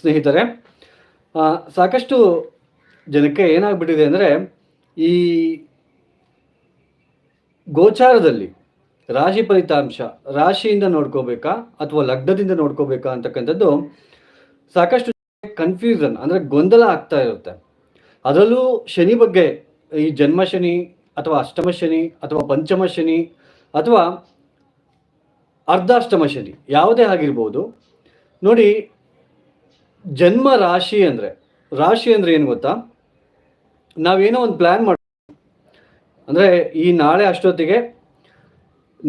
ಸ್ನೇಹಿತರೆ ಸಾಕಷ್ಟು ಜನಕ್ಕೆ ಏನಾಗ್ಬಿಟ್ಟಿದೆ ಅಂದರೆ ಈ ಗೋಚಾರದಲ್ಲಿ ರಾಶಿ ಫಲಿತಾಂಶ, ರಾಶಿಯಿಂದ ನೋಡ್ಕೋಬೇಕಾ ಅಥವಾ ಲಗ್ನದಿಂದ ನೋಡ್ಕೋಬೇಕಾ ಅಂತಕ್ಕಂಥದ್ದು ಸಾಕಷ್ಟು ಕನ್ಫ್ಯೂಷನ್ ಅಂದರೆ ಗೊಂದಲ ಆಗ್ತಾ ಇರುತ್ತೆ. ಅದರಲ್ಲೂ ಶನಿ ಬಗ್ಗೆ ಈ ಜನ್ಮ ಶನಿ ಅಥವಾ ಅಷ್ಟಮ ಶನಿ ಅಥವಾ ಪಂಚಮ ಶನಿ ಅಥವಾ ಅರ್ಧಾಷ್ಟಮ ಶನಿ ಯಾವುದೇ ಆಗಿರ್ಬೋದು. ನೋಡಿ ಜನ್ಮ ರಾಶಿ ಅಂದರೆ ರಾಶಿ ಅಂದರೆ ಏನು ಗೊತ್ತಾ? ನಾವೇನೋ ಒಂದು ಪ್ಲ್ಯಾನ್ ಮಾಡ ಅಂದರೆ ಈ ನಾಳೆ ಅಷ್ಟೊತ್ತಿಗೆ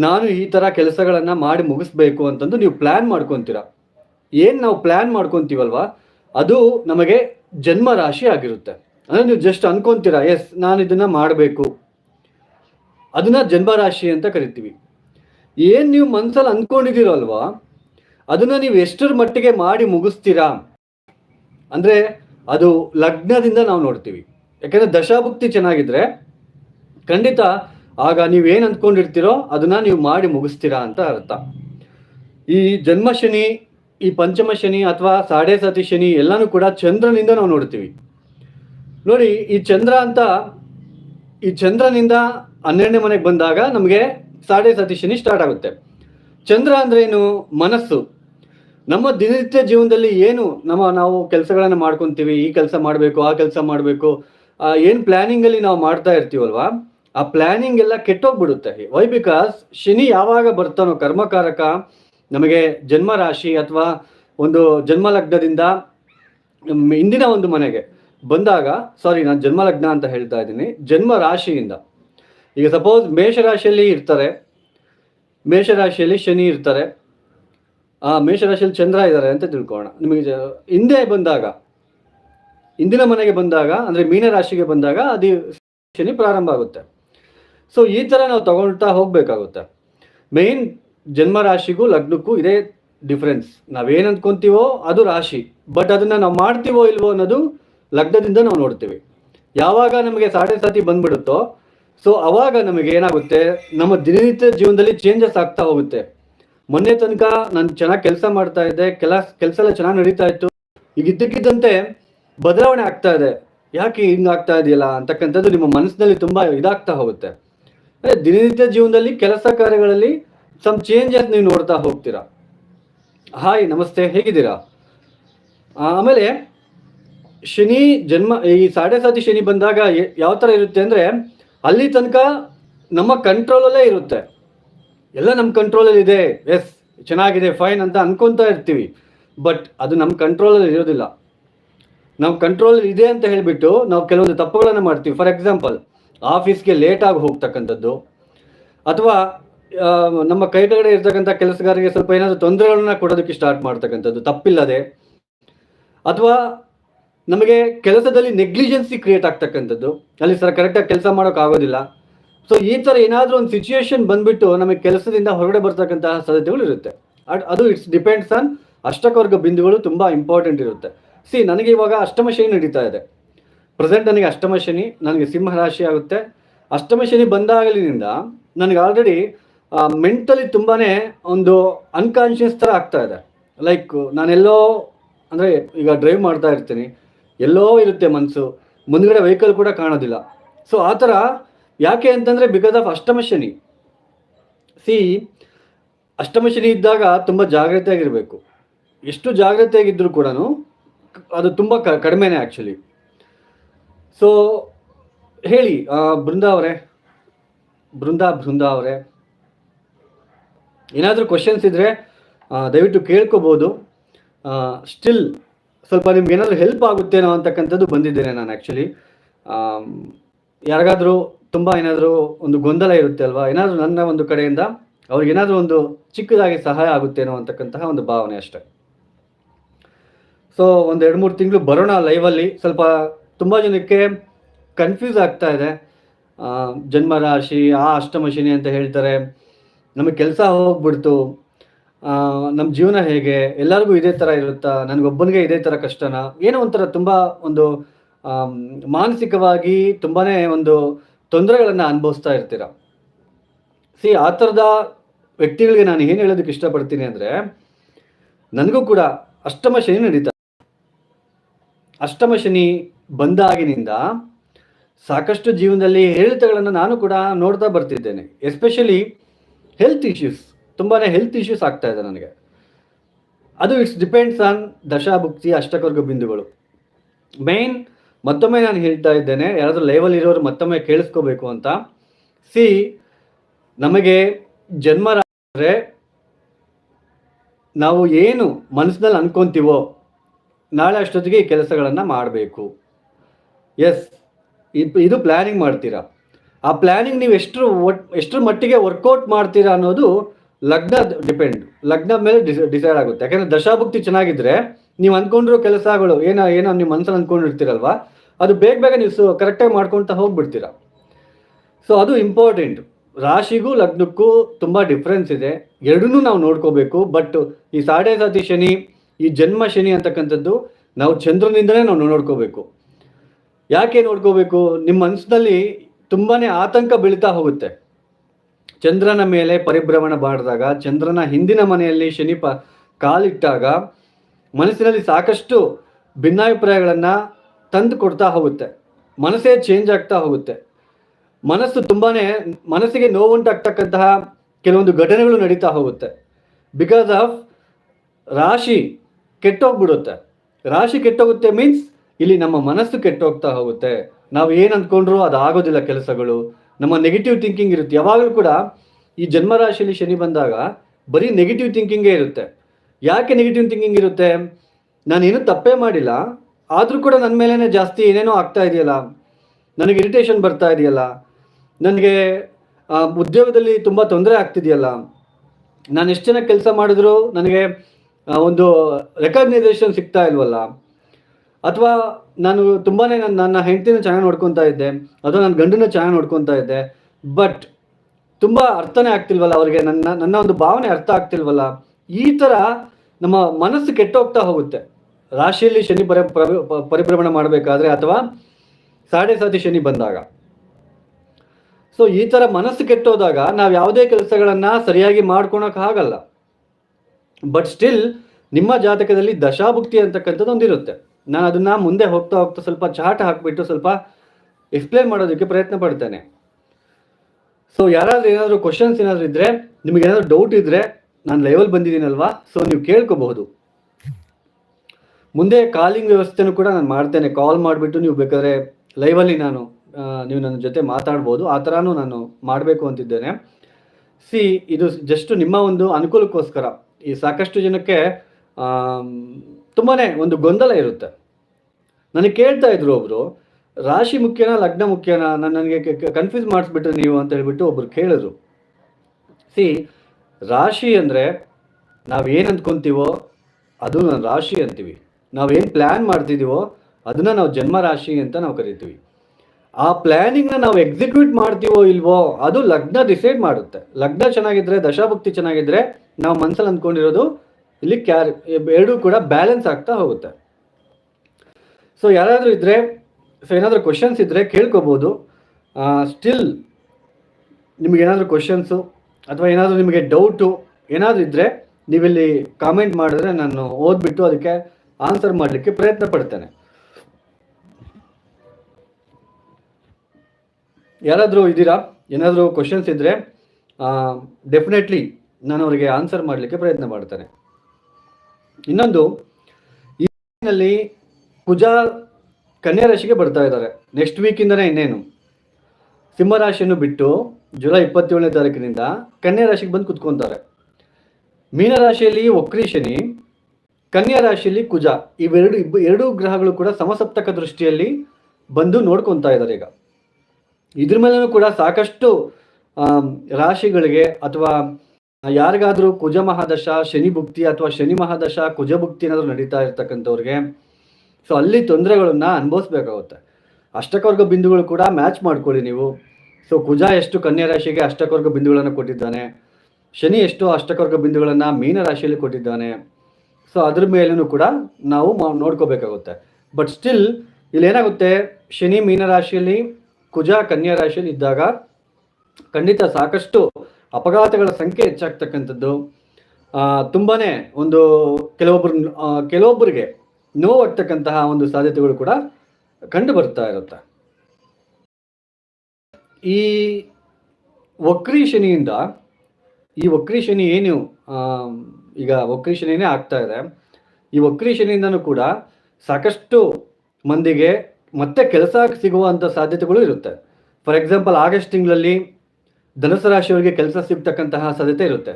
ನಾನು ಈ ಥರ ಕೆಲಸಗಳನ್ನು ಮಾಡಿ ಮುಗಿಸ್ಬೇಕು ಅಂತಂದು ನೀವು ಪ್ಲ್ಯಾನ್ ಮಾಡ್ಕೊತೀರ? ಏನು ನಾವು ಪ್ಲ್ಯಾನ್ ಮಾಡ್ಕೊತೀವಲ್ವ? ಅದು ನಮಗೆ ಜನ್ಮ ರಾಶಿ ಆಗಿರುತ್ತೆ. ಅಂದರೆ ನೀವು ಜಸ್ಟ್ ಅನ್ಕೊಂತೀರ ಎಸ್ ನಾನು ಇದನ್ನು ಮಾಡಬೇಕು. ಅದನ್ನ ಜನ್ಮ ರಾಶಿ ಅಂತ ಕರಿತೀವಿ. ಏನು ನೀವು ಮನಸ್ಸಲ್ಲಿ ಅಂದ್ಕೊಂಡಿದ್ದೀರಲ್ವಾ ಅದನ್ನು ನೀವು ಎಷ್ಟರ ಮಟ್ಟಿಗೆ ಮಾಡಿ ಮುಗಿಸ್ತೀರಾ? ಅಂದರೆ ಅದು ಲಗ್ನದಿಂದ ನಾವು ನೋಡ್ತೀವಿ. ಯಾಕೆಂದರೆ ದಶಾಭುಕ್ತಿ ಚೆನ್ನಾಗಿದ್ರೆ ಖಂಡಿತ ಆಗ ನೀವೇನು ಅಂದ್ಕೊಂಡಿರ್ತೀರೋ ಅದನ್ನ ನೀವು ಮಾಡಿ ಮುಗಿಸ್ತೀರಾ ಅಂತ ಅರ್ಥ. ಈ ಜನ್ಮ ಶನಿ ಈ ಪಂಚಮ ಶನಿ ಅಥವಾ ಸಾಡೆ ಸತಿ ಶನಿ ಎಲ್ಲನೂ ಕೂಡ ಚಂದ್ರನಿಂದ ನಾವು ನೋಡ್ತೀವಿ. ನೋಡಿ, ಈ ಚಂದ್ರ ಅಂತ, ಈ ಚಂದ್ರನಿಂದ ಹನ್ನೆರಡನೇ ಮನೆಗೆ ಬಂದಾಗ ನಮಗೆ ಸಾಡೆ ಸತಿ ಶನಿ ಸ್ಟಾರ್ಟ್ ಆಗುತ್ತೆ. ಚಂದ್ರ ಅಂದ್ರೆ ಏನು? ಮನಸ್ಸು. ನಮ್ಮ ದಿನನಿತ್ಯ ಜೀವನದಲ್ಲಿ ಏನು ನಮ್ಮ ನಾವು ಕೆಲಸಗಳನ್ನು ಮಾಡ್ಕೊಂತೀವಿ, ಈ ಕೆಲಸ ಮಾಡಬೇಕು, ಆ ಕೆಲಸ ಮಾಡಬೇಕು ಏನು ಅಲ್ಲಿ ನಾವು ಮಾಡ್ತಾ ಇರ್ತೀವಲ್ವಾ, ಆ ಪ್ಲಾನಿಂಗ್ ಎಲ್ಲ ಕೆಟ್ಟೋಗ್ಬಿಡುತ್ತೆ. ವೈ ಬಿಕಾಸ್ ಶನಿ ಯಾವಾಗ ಬರ್ತಾನೋ ಕರ್ಮಕಾರಕ ನಮಗೆ ಜನ್ಮ ರಾಶಿ ಅಥವಾ ಒಂದು ಜನ್ಮ ಲಗ್ನದಿಂದ ಇಂದಿನ ಒಂದು ಮನೆಗೆ ಬಂದಾಗ ಸಾರಿ ನಾನು ಜನ್ಮ ಲಗ್ನ ಅಂತ ಹೇಳ್ತಾ ಇದ್ದೀನಿ ಜನ್ಮ ರಾಶಿಯಿಂದ ಈಗ ಸಪೋಸ್ ಮೇಷರಾಶಿಯಲ್ಲಿ ಇರ್ತಾರೆ, ಮೇಷರಾಶಿಯಲ್ಲಿ ಶನಿ ಇರ್ತಾರೆ ಆ ಮೇಷರಾಶಿಯಲ್ಲಿ ಚಂದ್ರ ಇದ್ದಾರೆ ಅಂತ ತಿಳ್ಕೋಣ ನಿಮಗೆ ಹಿಂದೆ ಬಂದಾಗ ಇಂದಿನ ಮನೆಗೆ ಬಂದಾಗ, ಅಂದರೆ ಮೀನರಾಶಿಗೆ ಬಂದಾಗ ಅದು ಶನಿ ಪ್ರಾರಂಭ ಆಗುತ್ತೆ. ಸೊ ಈ ಥರ ನಾವು ತಗೊಳ್ತಾ ಹೋಗಬೇಕಾಗುತ್ತೆ. ಮೇನ್ ಜನ್ಮ ರಾಶಿಗೂ ಲಗ್ನಕ್ಕೂ ಇದೇ ಡಿಫ್ರೆನ್ಸ್ ನಾವೇನು ಅಂದ್ಕೊಂತೀವೋ ಅದು ರಾಶಿ ಬಟ್ ಅದನ್ನು ನಾವು ಮಾಡ್ತೀವೋ ಇಲ್ವೋ ಅನ್ನೋದು ಲಗ್ನದಿಂದ ನಾವು ನೋಡ್ತೀವಿ. ಯಾವಾಗ ನಮಗೆ ಸಾಡೆ ಸಾತಿ ಬಂದ್ಬಿಡುತ್ತೋ ಸೊ ಅವಾಗ ನಮಗೆ ಏನಾಗುತ್ತೆ, ನಮ್ಮ ದಿನನಿತ್ಯ ಜೀವನದಲ್ಲಿ ಚೇಂಜಸ್ ಆಗ್ತಾ ಹೋಗುತ್ತೆ. ಮೊನ್ನೆ ತನಕ ನಾನು ಚೆನ್ನಾಗಿ ಕೆಲಸ ಮಾಡ್ತಾ ಇದ್ದೆ ಕೆಲ ಕೆಲಸ ಎಲ್ಲ ಚೆನ್ನಾಗಿ ನಡೀತಾ ಇತ್ತು. ಈಗ ಇದ್ದಕ್ಕಿದ್ದಂತೆ ಬದಲಾವಣೆ ಆಗ್ತಾ ಇದೆ. ಯಾಕೆ ಹಿಂಗಾಗ್ತಾ ಇದೆಯಲ್ಲ ಅಂತಕ್ಕಂಥದ್ದು ನಿಮ್ಮ ಮನಸ್ಸಿನಲ್ಲಿ ತುಂಬ ಇದಾಗ್ತಾ ಹೋಗುತ್ತೆ. ದಿನನಿತ್ಯ ಜೀವನದಲ್ಲಿ ಕೆಲಸ ಕಾರ್ಯಗಳಲ್ಲಿ ಸಮ್ ಚೇಂಜಸ್ ನೀವು ನೋಡ್ತಾ ಹೋಗ್ತೀರಾ? ಹಾಯ್ ನಮಸ್ತೆ, ಹೇಗಿದ್ದೀರಾ? ಆಮೇಲೆ ಶನಿ ಜನ್ಮ, ಈ ಸಾಡೆ ಸಾತಿ ಶನಿ ಬಂದಾಗ ಯಾವ ಥರ ಇರುತ್ತೆ ಅಂದರೆ ಅಲ್ಲಿ ತನಕ ನಮ್ಮ ಕಂಟ್ರೋಲಲ್ಲೇ ಇರುತ್ತೆ. ಎಲ್ಲ ನಮ್ಮ ಕಂಟ್ರೋಲಲ್ಲಿ ಇದೆ. ಎಸ್ ಚೆನ್ನಾಗಿದೆ ಫೈನ್ ಅಂತ ಅನ್ಕೊತಾ ಇರ್ತೀವಿ. ಬಟ್ ಅದು ನಮ್ಮ ಕಂಟ್ರೋಲಲ್ಲಿ ಇರೋದಿಲ್ಲ. ನಾವು ಕಂಟ್ರೋಲ್ ಇದೆ ಅಂತ ಹೇಳಿಬಿಟ್ಟು ನಾವು ಕೆಲವೊಂದು ತಪ್ಪುಗಳನ್ನು ಮಾಡ್ತೀವಿ. ಫಾರ್ ಎಕ್ಸಾಂಪಲ್ ಆಫೀಸ್ಗೆ ಲೇಟಾಗಿ ಹೋಗ್ತಕ್ಕಂಥದ್ದು. ಅಥವಾ ನಮ್ಮ ಕೈ ಕೆಳಗಡೆ ಇರ್ತಕ್ಕಂಥ ಕೆಲಸಗಾರರಿಗೆ ಸ್ವಲ್ಪ ಏನಾದರೂ ತೊಂದರೆಗಳನ್ನ ಕೊಡೋದಕ್ಕೆ ಸ್ಟಾರ್ಟ್ ಮಾಡ್ತಕ್ಕಂಥದ್ದು. ತಪ್ಪಿಲ್ಲದೆ. ಅಥವಾ ನಮಗೆ ಕೆಲಸದಲ್ಲಿ ನೆಗ್ಲಿಜೆನ್ಸಿ ಕ್ರಿಯೇಟ್ ಆಗ್ತಕ್ಕಂಥದ್ದು. ಅಲ್ಲಿ ಸರ್ ಕರೆಕ್ಟಾಗಿ ಕೆಲಸ ಮಾಡೋಕ್ಕಾಗೋದಿಲ್ಲ. ಸೊ ಈ ತರ ಏನಾದ್ರೂ ಒಂದು ಸಿಚುಯೇಷನ್ ಬಂದ್ಬಿಟ್ಟು ನಮಗೆ ಕೆಲಸದಿಂದ ಹೊರಗಡೆ ಬರ್ತಕ್ಕಂತಹ ಸಾಧ್ಯತೆಗಳು ಇರುತ್ತೆ. ಅದ್- ಇಟ್ಸ್ ಡಿಪೆಂಡ್ಸ್ ಆನ್ ಅಷ್ಟಕವರ್ಗ ಬಿಂದುಗಳು ತುಂಬಾ ಇಂಪಾರ್ಟೆಂಟ್ ಇರುತ್ತೆ. ಸಿ ನನಗೆ ಇವಾಗ ಅಷ್ಟಮ ಶನಿ ನಡೀತಾ ಇದೆ. ಪ್ರೆಸೆಂಟ್ ನನಗೆ ಅಷ್ಟಮ ಶನಿ, ನನಗೆ ಸಿಂಹ ರಾಶಿ ಆಗುತ್ತೆ. ಅಷ್ಟಮ ಶನಿ ಬಂದಾಗಲಿನಿಂದ ನನಗೆ ಆಲ್ರೆಡಿ ಮೆಂಟಲಿ ತುಂಬಾ ಒಂದು ಅನ್ಕಾನ್ಷಿಯಸ್ ಥರ ಆಗ್ತಾ ಇದೆ. ಲೈಕ್ ನಾನೆಲ್ಲೋ, ಅಂದರೆ ಈಗ ಡ್ರೈವ್ ಮಾಡ್ತಾ ಇರ್ತೀನಿ. ಎಲ್ಲೋ ಇರುತ್ತೆ ಮನಸ್ಸು ಮುಂದ್ಗಡೆ ವೆಹಿಕಲ್ ಕೂಡ ಕಾಣೋದಿಲ್ಲ. ಸೊ ಆ ಥರ ಯಾಕೆ ಅಂತಂದರೆ ಬಿಕಾಸ್ ಆಫ್ ಅಷ್ಟಮ ಶನಿ. ಸಿ ಅಷ್ಟಮ ಶನಿ ಇದ್ದಾಗ ತುಂಬ ಜಾಗ್ರತೆಯಾಗಿರಬೇಕು. ಎಷ್ಟು ಜಾಗ್ರತೆಯಾಗಿದ್ದರೂ ಕೂಡ ಅದು ತುಂಬ ಕ, ಕಡಿಮೆನೇ ಆ್ಯಕ್ಚುಲಿ ಸೊ ಹೇಳಿ ಬೃಂದ ಅವರೇ. ಬೃಂದಾ ಬೃಂದಾ ಅವರೇ. ಏನಾದರೂ ಕ್ವಶನ್ಸ್ ಇದ್ದರೆ ದಯವಿಟ್ಟು ಕೇಳ್ಕೊಬೋದು. ಸ್ಟಿಲ್ ಸ್ವಲ್ಪ ನಿಮ್ಗೆ ಏನಾದರೂ ಹೆಲ್ಪ್ ಆಗುತ್ತೇನೋ ಅಂತಕ್ಕಂಥದ್ದು ಬಂದಿದ್ದೇನೆ ನಾನು ಆ್ಯಕ್ಚುಲಿ ಯಾರಿಗಾದರೂ ತುಂಬ ಏನಾದರೂ ಒಂದು ಗೊಂದಲ ಇರುತ್ತೆ ಅಲ್ವಾ? ಏನಾದರೂ ನನ್ನ ಒಂದು ಕಡೆಯಿಂದ ಅವ್ರಿಗೆ ಏನಾದರೂ ಒಂದು ಚಿಕ್ಕದಾಗಿ ಸಹಾಯ ಆಗುತ್ತೇನೋ ಅಂತಕ್ಕಂತಹ ಒಂದು ಭಾವನೆ ಅಷ್ಟೇ. ಸೊ ಒಂದು ಎರಡು ಮೂರು ತಿಂಗಳು ಬರೋಣ ಲೈವಲ್ಲಿ ಸ್ವಲ್ಪ ತುಂಬ ಜನಕ್ಕೆ ಕನ್ಫ್ಯೂಸ್ ಆಗ್ತಾ ಇದೆ. ಜನ್ಮ ರಾಶಿ, ಆ ಅಷ್ಟಮಶಿನಿ ಅಂತ ಹೇಳ್ತಾರೆ. ನಮಗೆ ಕೆಲಸ ಹೋಗ್ಬಿಡ್ತು. ನಮ್ಮ ಜೀವನ ಹೇಗೆ? ಎಲ್ಲರಿಗೂ ಇದೇ ಥರ ಇರುತ್ತಾ? ನನಗೊಬ್ಬನಿಗೆ ಇದೇ ಥರ ಕಷ್ಟನಾ? ಏನೋ ಒಂಥರ ತುಂಬ ಒಂದು ಮಾನಸಿಕವಾಗಿ ತುಂಬಾ ಒಂದು ತೊಂದರೆಗಳನ್ನು ಅನುಭವಿಸ್ತಾ ಇರ್ತೀರ. ಸಿ ಆ ಥರದ ವ್ಯಕ್ತಿಗಳಿಗೆ ನಾನು ಏನು ಹೇಳೋದಕ್ಕೆ ಇಷ್ಟಪಡ್ತೀನಿ ಅಂದರೆ, ನನಗೂ ಕೂಡ ಅಷ್ಟಮ ಶನಿ ನಡೀತಾ ಅಷ್ಟಮ ಶನಿ ಬಂದಾಗಿನಿಂದ ಸಾಕಷ್ಟು ಜೀವನದಲ್ಲಿ ಏರಿಳಿತಗಳನ್ನು ನಾನು ಕೂಡ ನೋಡ್ತಾ ಬರ್ತಿದ್ದೇನೆ. ಎಸ್ಪೆಷಲಿ ಹೆಲ್ತ್ ಇಶ್ಯೂಸ್ ತುಂಬಾ ಹೆಲ್ತ್ ಇಶ್ಯೂಸ್ ಆಗ್ತಾ ಇದೆ ನನಗೆ. ಅದು ಇಟ್ಸ್ ಡಿಪೆಂಡ್ಸ್ ಆನ್ ದಶಾಭುಕ್ತಿ, ಅಷ್ಟಕರ್ಗ ಬಿಂದುಗಳು. ಮೇನ್ ಮತ್ತೊಮ್ಮೆ ನಾನು ಹೇಳ್ತಾ ಇದ್ದೇನೆ, ಯಾರಾದರೂ ಲೈವಲ್ಲಿ ಇರೋರು ಮತ್ತೊಮ್ಮೆ ಕೇಳಿಸ್ಕೋಬೇಕು ಅಂತ. ಸಿ, ನಮಗೆ ಜನ್ಮರಾದರೆ ನಾವು ಏನು ಮನಸ್ಸಿನಲ್ಲಿ ಅನ್ಕೊಂತೀವೋ ನಾಳೆ ಅಷ್ಟೊತ್ತಿಗೆ ಈ ಕೆಲಸಗಳನ್ನು ಮಾಡಬೇಕು. ಎಸ್ ಇದು ಪ್ಲ್ಯಾನಿಂಗ್ ಮಾಡ್ತೀರಾ? ಆ ಪ್ಲ್ಯಾನಿಂಗ್ ನೀವು ಎಷ್ಟು ಒಟ್, ಎಷ್ಟರ ಮಟ್ಟಿಗೆ ವರ್ಕೌಟ್ ಮಾಡ್ತೀರಾ ಅನ್ನೋದು ಲಗ್ನ ಡಿಪೆಂಡ್ ಲಗ್ನ ಮೇಲೆ ಡಿಸೈಡ್ ಆಗುತ್ತೆ. ಯಾಕಂದರೆ ದಶಾಭುಕ್ತಿ ಚೆನ್ನಾಗಿದ್ರೆ ನೀವು ಅಂದ್ಕೊಂಡಿರೋ ಕೆಲಸಗಳು, ಏನೋ ಏನೋ ನಿಮ್ಮ ಮನಸ್ಸಲ್ಲಿ ಅಂದ್ಕೊಂಡಿರ್ತೀರಲ್ವಾ ಅದು ಬೇಗ ಬೇಗ ನೀವು ಕರೆಕ್ಟಾಗಿ ಮಾಡ್ಕೊತಾ ಹೋಗ್ಬಿಡ್ತೀರ. ಸೊ ಅದು ಇಂಪಾರ್ಟೆಂಟ್ ರಾಶಿಗೂ ಲಗ್ನಕ್ಕೂ ತುಂಬ ಡಿಫ್ರೆನ್ಸ್ ಇದೆ. ಎರಡನ್ನೂ ನಾವು ನೋಡ್ಕೋಬೇಕು ಬಟ್ ಈ ಸಾಡೆ, ಸಾತಿ ಶನಿ, ಈ ಜನ್ಮ ಶನಿ ಅಂತಕ್ಕಂಥದ್ದು ನಾವು ಚಂದ್ರನಿಂದಲೇ ನಾವು ನೋಡ್ಕೋಬೇಕು. ಯಾಕೆ ನೋಡ್ಕೋಬೇಕು? ನಿಮ್ಮ ಮನಸ್ಸಿನಲ್ಲಿ ತುಂಬಾ ಆತಂಕ ಬೀಳ್ತಾ ಹೋಗುತ್ತೆ. ಚಂದ್ರನ ಮೇಲೆ ಪರಿಭ್ರಮಣ ಮಾಡಿದಾಗ ಚಂದ್ರನ ಹಿಂದಿನ ಮನೆಯಲ್ಲಿ ಶನಿ ಪ, ಕಾಲಿಟ್ಟಾಗ ಮನಸ್ಸಿನಲ್ಲಿ ಸಾಕಷ್ಟು ಭಿನ್ನಾಭಿಪ್ರಾಯಗಳನ್ನು ತಂದು ಕೊಡ್ತಾ ಹೋಗುತ್ತೆ. ಮನಸ್ಸೇ ಚೇಂಜ್ ಆಗ್ತಾ ಹೋಗುತ್ತೆ. ಮನಸ್ಸು ತುಂಬಾ ಮನಸ್ಸಿಗೆ ನೋವುಂಟಾಗ್ತಕ್ಕಂತಹ ಕೆಲವೊಂದು ಘಟನೆಗಳು ನಡೀತಾ ಹೋಗುತ್ತೆ. ಬಿಕಾಸ್ ಆಫ್ ರಾಶಿ ಕೆಟ್ಟೋಗ್ಬಿಡುತ್ತೆ. ರಾಶಿ ಕೆಟ್ಟೋಗುತ್ತೆ ಮೀನ್ಸ್ ಇಲ್ಲಿ ನಮ್ಮ ಮನಸ್ಸು ಕೆಟ್ಟೋಗ್ತಾ ಹೋಗುತ್ತೆ. ನಾವು ಏನು ಅಂದ್ಕೊಂಡ್ರೂ ಅದು ಆಗೋದಿಲ್ಲ ಕೆಲಸಗಳು. ನಮ್ಮ ನೆಗೆಟಿವ್ ಥಿಂಕಿಂಗ್ ಇರುತ್ತೆ. ಯಾವಾಗಲೂ ಕೂಡ ಈ ಜನ್ಮರಾಶಿಯಲ್ಲಿ ಶನಿ ಬಂದಾಗ ಬರೀ ನೆಗೆಟಿವ್ ಥಿಂಕಿಂಗೇ ಇರುತ್ತೆ. ಯಾಕೆ ನೆಗೆಟಿವ್ ಥಿಂಕಿಂಗ್ ಇರುತ್ತೆ? ನಾನೇನು ತಪ್ಪೇ ಮಾಡಿಲ್ಲ. ಆದರೂ ಕೂಡ ನನ್ನ ಮೇಲೇ ಜಾಸ್ತಿ ಏನೇನೋ ಆಗ್ತಾ ಇದೆಯಲ್ಲ? ನನಗೆ ಇರಿಟೇಷನ್ ಬರ್ತಾ ಇದೆಯಲ್ಲ? ನನಗೆ ಉದ್ಯೋಗದಲ್ಲಿ ತುಂಬ ತೊಂದರೆ ಆಗ್ತಿದೆಯಲ್ಲ? ನಾನು ಎಷ್ಟು ಜನ ಕೆಲಸ ಮಾಡಿದ್ರು ನನಗೆ ಒಂದು ರೆಕಗ್ನೈಸೇಷನ್ ಸಿಗ್ತಾ ಇಲ್ವಲ್ಲ? ಅಥವಾ ನಾನು ತುಂಬಾ ನನ್ನ ನನ್ನ ಹೆಂಡತಿನ ಚೆನ್ನಾಗಿ ನೋಡ್ಕೊತಾ ಇದ್ದೆ. ಅಥವಾ ನನ್ನ ಗಂಡನ ಚೆನ್ನಾಗಿ ನೋಡ್ಕೊತಾ ಇದ್ದೆ. ಬಟ್ ತುಂಬ ಅರ್ಥನೇ ಆಗ್ತಿಲ್ವಲ್ಲ ಅವರಿಗೆ? ನನ್ನ ನನ್ನ ಒಂದು ಭಾವನೆ ಅರ್ಥ ಆಗ್ತಿಲ್ವಲ್ಲ? ಈ ಥರ ನಮ್ಮ ಮನಸ್ಸು ಕೆಟ್ಟೋಗ್ತಾ ಹೋಗುತ್ತೆ. ರಾಶಿಯಲ್ಲಿ ಶನಿ ಪರಿ ಪರಿಭ್ರಮಣ ಮಾಡಬೇಕಾದ್ರೆ ಅಥವಾ ಸಾಡೆ ಸಾತಿ ಶನಿ ಬಂದಾಗ. ಸೊ ಈ ಥರ ಮನಸ್ಸು ಕೆಟ್ಟೋದಾಗ ನಾವು ಯಾವುದೇ ಕೆಲಸಗಳನ್ನು ಸರಿಯಾಗಿ ಆಗಲ್ಲ. ಬಟ್ ಸ್ಟಿಲ್ ನಿಮ್ಮ ಜಾತಕದಲ್ಲಿ ದಶಾಭುಕ್ತಿ ಅಂತಕ್ಕಂಥದ್ದು ಒಂದಿರುತ್ತೆ. ನಾನು ಅದನ್ನ ಮುಂದೆ ಹೋಗ್ತಾ ಹೋಗ್ತಾ ಸ್ವಲ್ಪ ಚಾಟ್ ಹಾಕಿಬಿಟ್ಟು ಸ್ವಲ್ಪ ಎಕ್ಸ್ಪ್ಲೇನ್ ಮಾಡೋದಕ್ಕೆ ಪ್ರಯತ್ನ ಪಡ್ತೇನೆ. ಸೊ ಯಾರಾದ್ರೂ ಏನಾದರೂ ಕ್ವಶನ್ಸ್ ಏನಾದರೂ ಇದ್ರೆ, ನಿಮಗೆ ಏನಾದರೂ ಡೌಟ್ ಇದ್ರೆ ನಾನು ಲೈವಲ್ಲಿ ಬಂದಿದ್ದೀನಲ್ವಾ? ಸೊ ನೀವು ಕೇಳ್ಕೋಬಹುದು. ಮುಂದೆ ಕಾಲಿಂಗ್ ವ್ಯವಸ್ಥೆನೂ ಕೂಡ ನಾನು ಮಾಡ್ತೇನೆ. ಕಾಲ್ ಮಾಡಿಬಿಟ್ಟು ನೀವು ಬೇಕಾದ್ರೆ ಲೈವಲ್ಲಿ ನಾನು ನೀವು ನನ್ನ ಜೊತೆ ಮಾತಾಡ್ಬೋದು. ಆ ಥರನೂ ನಾನು ಮಾಡಬೇಕು ಅಂತಿದ್ದೇನೆ. ಸಿ ಇದು ಜಸ್ಟ್ ನಿಮ್ಮ ಒಂದು ಅನುಕೂಲಕ್ಕೋಸ್ಕರ. ಈ ಸಾಕಷ್ಟು ಜನಕ್ಕೆ ತುಂಬಾ ಒಂದು ಗೊಂದಲ ಇರುತ್ತೆ. ನನಗೆ ಕೇಳ್ತಾ ಇದ್ರು ಒಬ್ರು, ರಾಶಿ ಮುಖ್ಯನಾ, ಲಗ್ನ ಮುಖ್ಯನಾ? ನಾನು ನನಗೆ ಕನ್ಫ್ಯೂಸ್ ಮಾಡಿಸ್ಬಿಟ್ರೆ ನೀವು ಅಂತ ಹೇಳ್ಬಿಟ್ಟು ಒಬ್ರು ಕೇಳಿದ್ರು. ಸಿ ರಾಶಿ ಅಂದರೆ ನಾವೇನು ಅಂದ್ಕೊತೀವೋ ಅದು ನಾನು ರಾಶಿ ಅಂತೀವಿ. ನಾವೇನು ಪ್ಲ್ಯಾನ್ ಮಾಡ್ತಿದ್ದೀವೋ ಅದನ್ನು ನಾವು ಜನ್ಮ ರಾಶಿ ಅಂತ ನಾವು ಕರಿತೀವಿ. ಆ ಪ್ಲ್ಯಾನಿಂಗ್ನ ನಾವು ಎಕ್ಸಿಕ್ಯೂಟ್ ಮಾಡ್ತೀವೋ ಇಲ್ವೋ ಅದು ಲಗ್ನ ಡಿಸೈಡ್ ಮಾಡುತ್ತೆ. ಲಗ್ನ ಚೆನ್ನಾಗಿದ್ರೆ, ದಶಾಭಕ್ತಿ ಚೆನ್ನಾಗಿದ್ರೆ ನಾವು ಮನಸ್ಸಲ್ಲಿ ಅಂದ್ಕೊಂಡಿರೋದು ಇಲ್ಲಿ ಕ್ಯಾರ್ ಎರಡೂ ಕೂಡ ಬ್ಯಾಲೆನ್ಸ್ ಆಗ್ತಾ ಹೋಗುತ್ತೆ. ಸೊ ಯಾರಾದರೂ ಇದ್ದರೆ ಸೊ ಏನಾದರೂ ಕ್ವಶನ್ಸ್ ಇದ್ದರೆ ಕೇಳ್ಕೊಬೋದು. ಸ್ಟಿಲ್ ನಿಮಗೇನಾದರೂ ಕ್ವಶನ್ಸು ಅಥವಾ ಏನಾದರೂ ನಿಮಗೆ ಡೌಟು ಏನಾದರೂ ಇದ್ದರೆ ನೀವಿಲ್ಲಿ ಕಾಮೆಂಟ್ ಮಾಡಿದ್ರೆ ನಾನು ಓದ್ಬಿಟ್ಟು ಅದಕ್ಕೆ ಆನ್ಸರ್ ಮಾಡಲಿಕ್ಕೆ ಪ್ರಯತ್ನ ಪಡ್ತೇನೆ. ಯಾರಾದರೂ ಇದ್ದೀರಾ? ಏನಾದರೂ ಕ್ವಶನ್ಸ್ ಇದ್ದರೆ ಡೆಫಿನೆಟ್ಲಿ ನಾನು ಅವರಿಗೆ ಆನ್ಸರ್ ಮಾಡಲಿಕ್ಕೆ ಪ್ರಯತ್ನ ಮಾಡ್ತೇನೆ. ಇನ್ನೊಂದು, ಈ ಕುಜ ಕನ್ಯಾ ರಾಶಿಗೆ ಬರ್ತಾ ಇದ್ದಾರೆ. ನೆಕ್ಸ್ಟ್ ವೀಕಿಂದನೇ ಇನ್ನೇನು. ಸಿಂಹರಾಶಿಯನ್ನು ಬಿಟ್ಟು ಜುಲೈ ಇಪ್ಪತ್ತೇಳನೇ ತಾರೀಕಿನಿಂದ ಕನ್ಯಾ ರಾಶಿಗೆ ಬಂದು ಕುತ್ಕೊಂತಾರೆ. ಮೀನರಾಶಿಯಲ್ಲಿ ವಕ್ರಿ ಶನಿ, ಕನ್ಯಾ ರಾಶಿಯಲ್ಲಿ ಕುಜ. ಇವೆರಡು ಇಬ್ಬ ಎರಡು ಗ್ರಹಗಳು ಕೂಡ ಸಮಸಪ್ತಕ ದೃಷ್ಟಿಯಲ್ಲಿ ಬಂದು ನೋಡ್ಕೊತಾ ಇದ್ದಾರೆ ಈಗ. ಇದ್ರ ಮೇಲೂ ಕೂಡ ಸಾಕಷ್ಟು ರಾಶಿಗಳಿಗೆ ಅಥವಾ ಯಾರಿಗಾದರೂ ಕುಜ ಮಹಾದಶ, ಶನಿ ಭುಕ್ತಿ ಅಥವಾ ಶನಿ ಮಹಾದಶ, ಕುಜ ಭುಕ್ತಿ ಏನಾದರೂ ನಡೀತಾ ಇರ್ತಕ್ಕಂಥವ್ರಿಗೆ, ಸೊ ಅಲ್ಲಿ ತೊಂದರೆಗಳನ್ನ ಅನುಭವಿಸ್ಬೇಕಾಗುತ್ತೆ. ಅಷ್ಟಕವರ್ಗ ಬಿಂದುಗಳು ಕೂಡ ಮ್ಯಾಚ್ ಮಾಡ್ಕೊಳ್ಳಿ ನೀವು. ಸೊ ಕುಜ ಎಷ್ಟು ಕನ್ಯಾ ರಾಶಿಗೆ ಅಷ್ಟಕವರ್ಗ ಬಿಂದುಗಳನ್ನು ಕೊಟ್ಟಿದ್ದಾನೆ. ಶನಿ ಎಷ್ಟು ಅಷ್ಟಕವರ್ಗ ಬಿಂದುಗಳನ್ನು ಮೀನ ರಾಶಿಯಲ್ಲಿ ಕೊಟ್ಟಿದ್ದಾನೆ. ಸೊ ಅದ್ರ ಮೇಲೂ ಕೂಡ ನಾವು ನೋಡ್ಕೋಬೇಕಾಗುತ್ತೆ. ಬಟ್ ಸ್ಟಿಲ್ ಇಲ್ಲಿ ಏನಾಗುತ್ತೆ ಶನಿ ಮೀನ ರಾಶಿಯಲ್ಲಿ, ಕುಜ ಕನ್ಯಾ ರಾಶಿಯಲ್ಲಿ ಇದ್ದಾಗ ಖಂಡಿತ ಸಾಕಷ್ಟು ಅಪಘಾತಗಳ ಸಂಖ್ಯೆ ಹೆಚ್ಚಾಗ್ತಕ್ಕಂಥದ್ದು. ತುಂಬಾ ಒಂದು ಕೆಲವೊಬ್ಬರು ಕೆಲವೊಬ್ಬರಿಗೆ ನೋವಾಗ್ತಕ್ಕಂತಹ ಒಂದು ಸಾಧ್ಯತೆಗಳು ಕೂಡ ಕಂಡು ಬರ್ತಾ ಇರುತ್ತೆ. ಈ ವಕ್ರಿ ಶನಿಯಿಂದ, ಈ ವಕ್ರಿ ಶನಿ ಏನು ಈಗ ವಕ್ರಿ ಶನಿನೇ ಆಗ್ತಾ ಇದೆ. ಈ ವಕ್ರಿ ಶನಿಯಿಂದನೂ ಕೂಡ ಸಾಕಷ್ಟು ಮಂದಿಗೆ ಮತ್ತೆ ಕೆಲಸ ಸಿಗುವಂಥ ಸಾಧ್ಯತೆಗಳು ಇರುತ್ತೆ. ಫಾರ್ ಎಕ್ಸಾಂಪಲ್, ಆಗಸ್ಟ್ ತಿಂಗಳಲ್ಲಿ ಧನುಸು ರಾಶಿಯವರಿಗೆ ಕೆಲಸ ಸಿಗ್ತಕ್ಕಂತಹ ಸಾಧ್ಯತೆ ಇರುತ್ತೆ.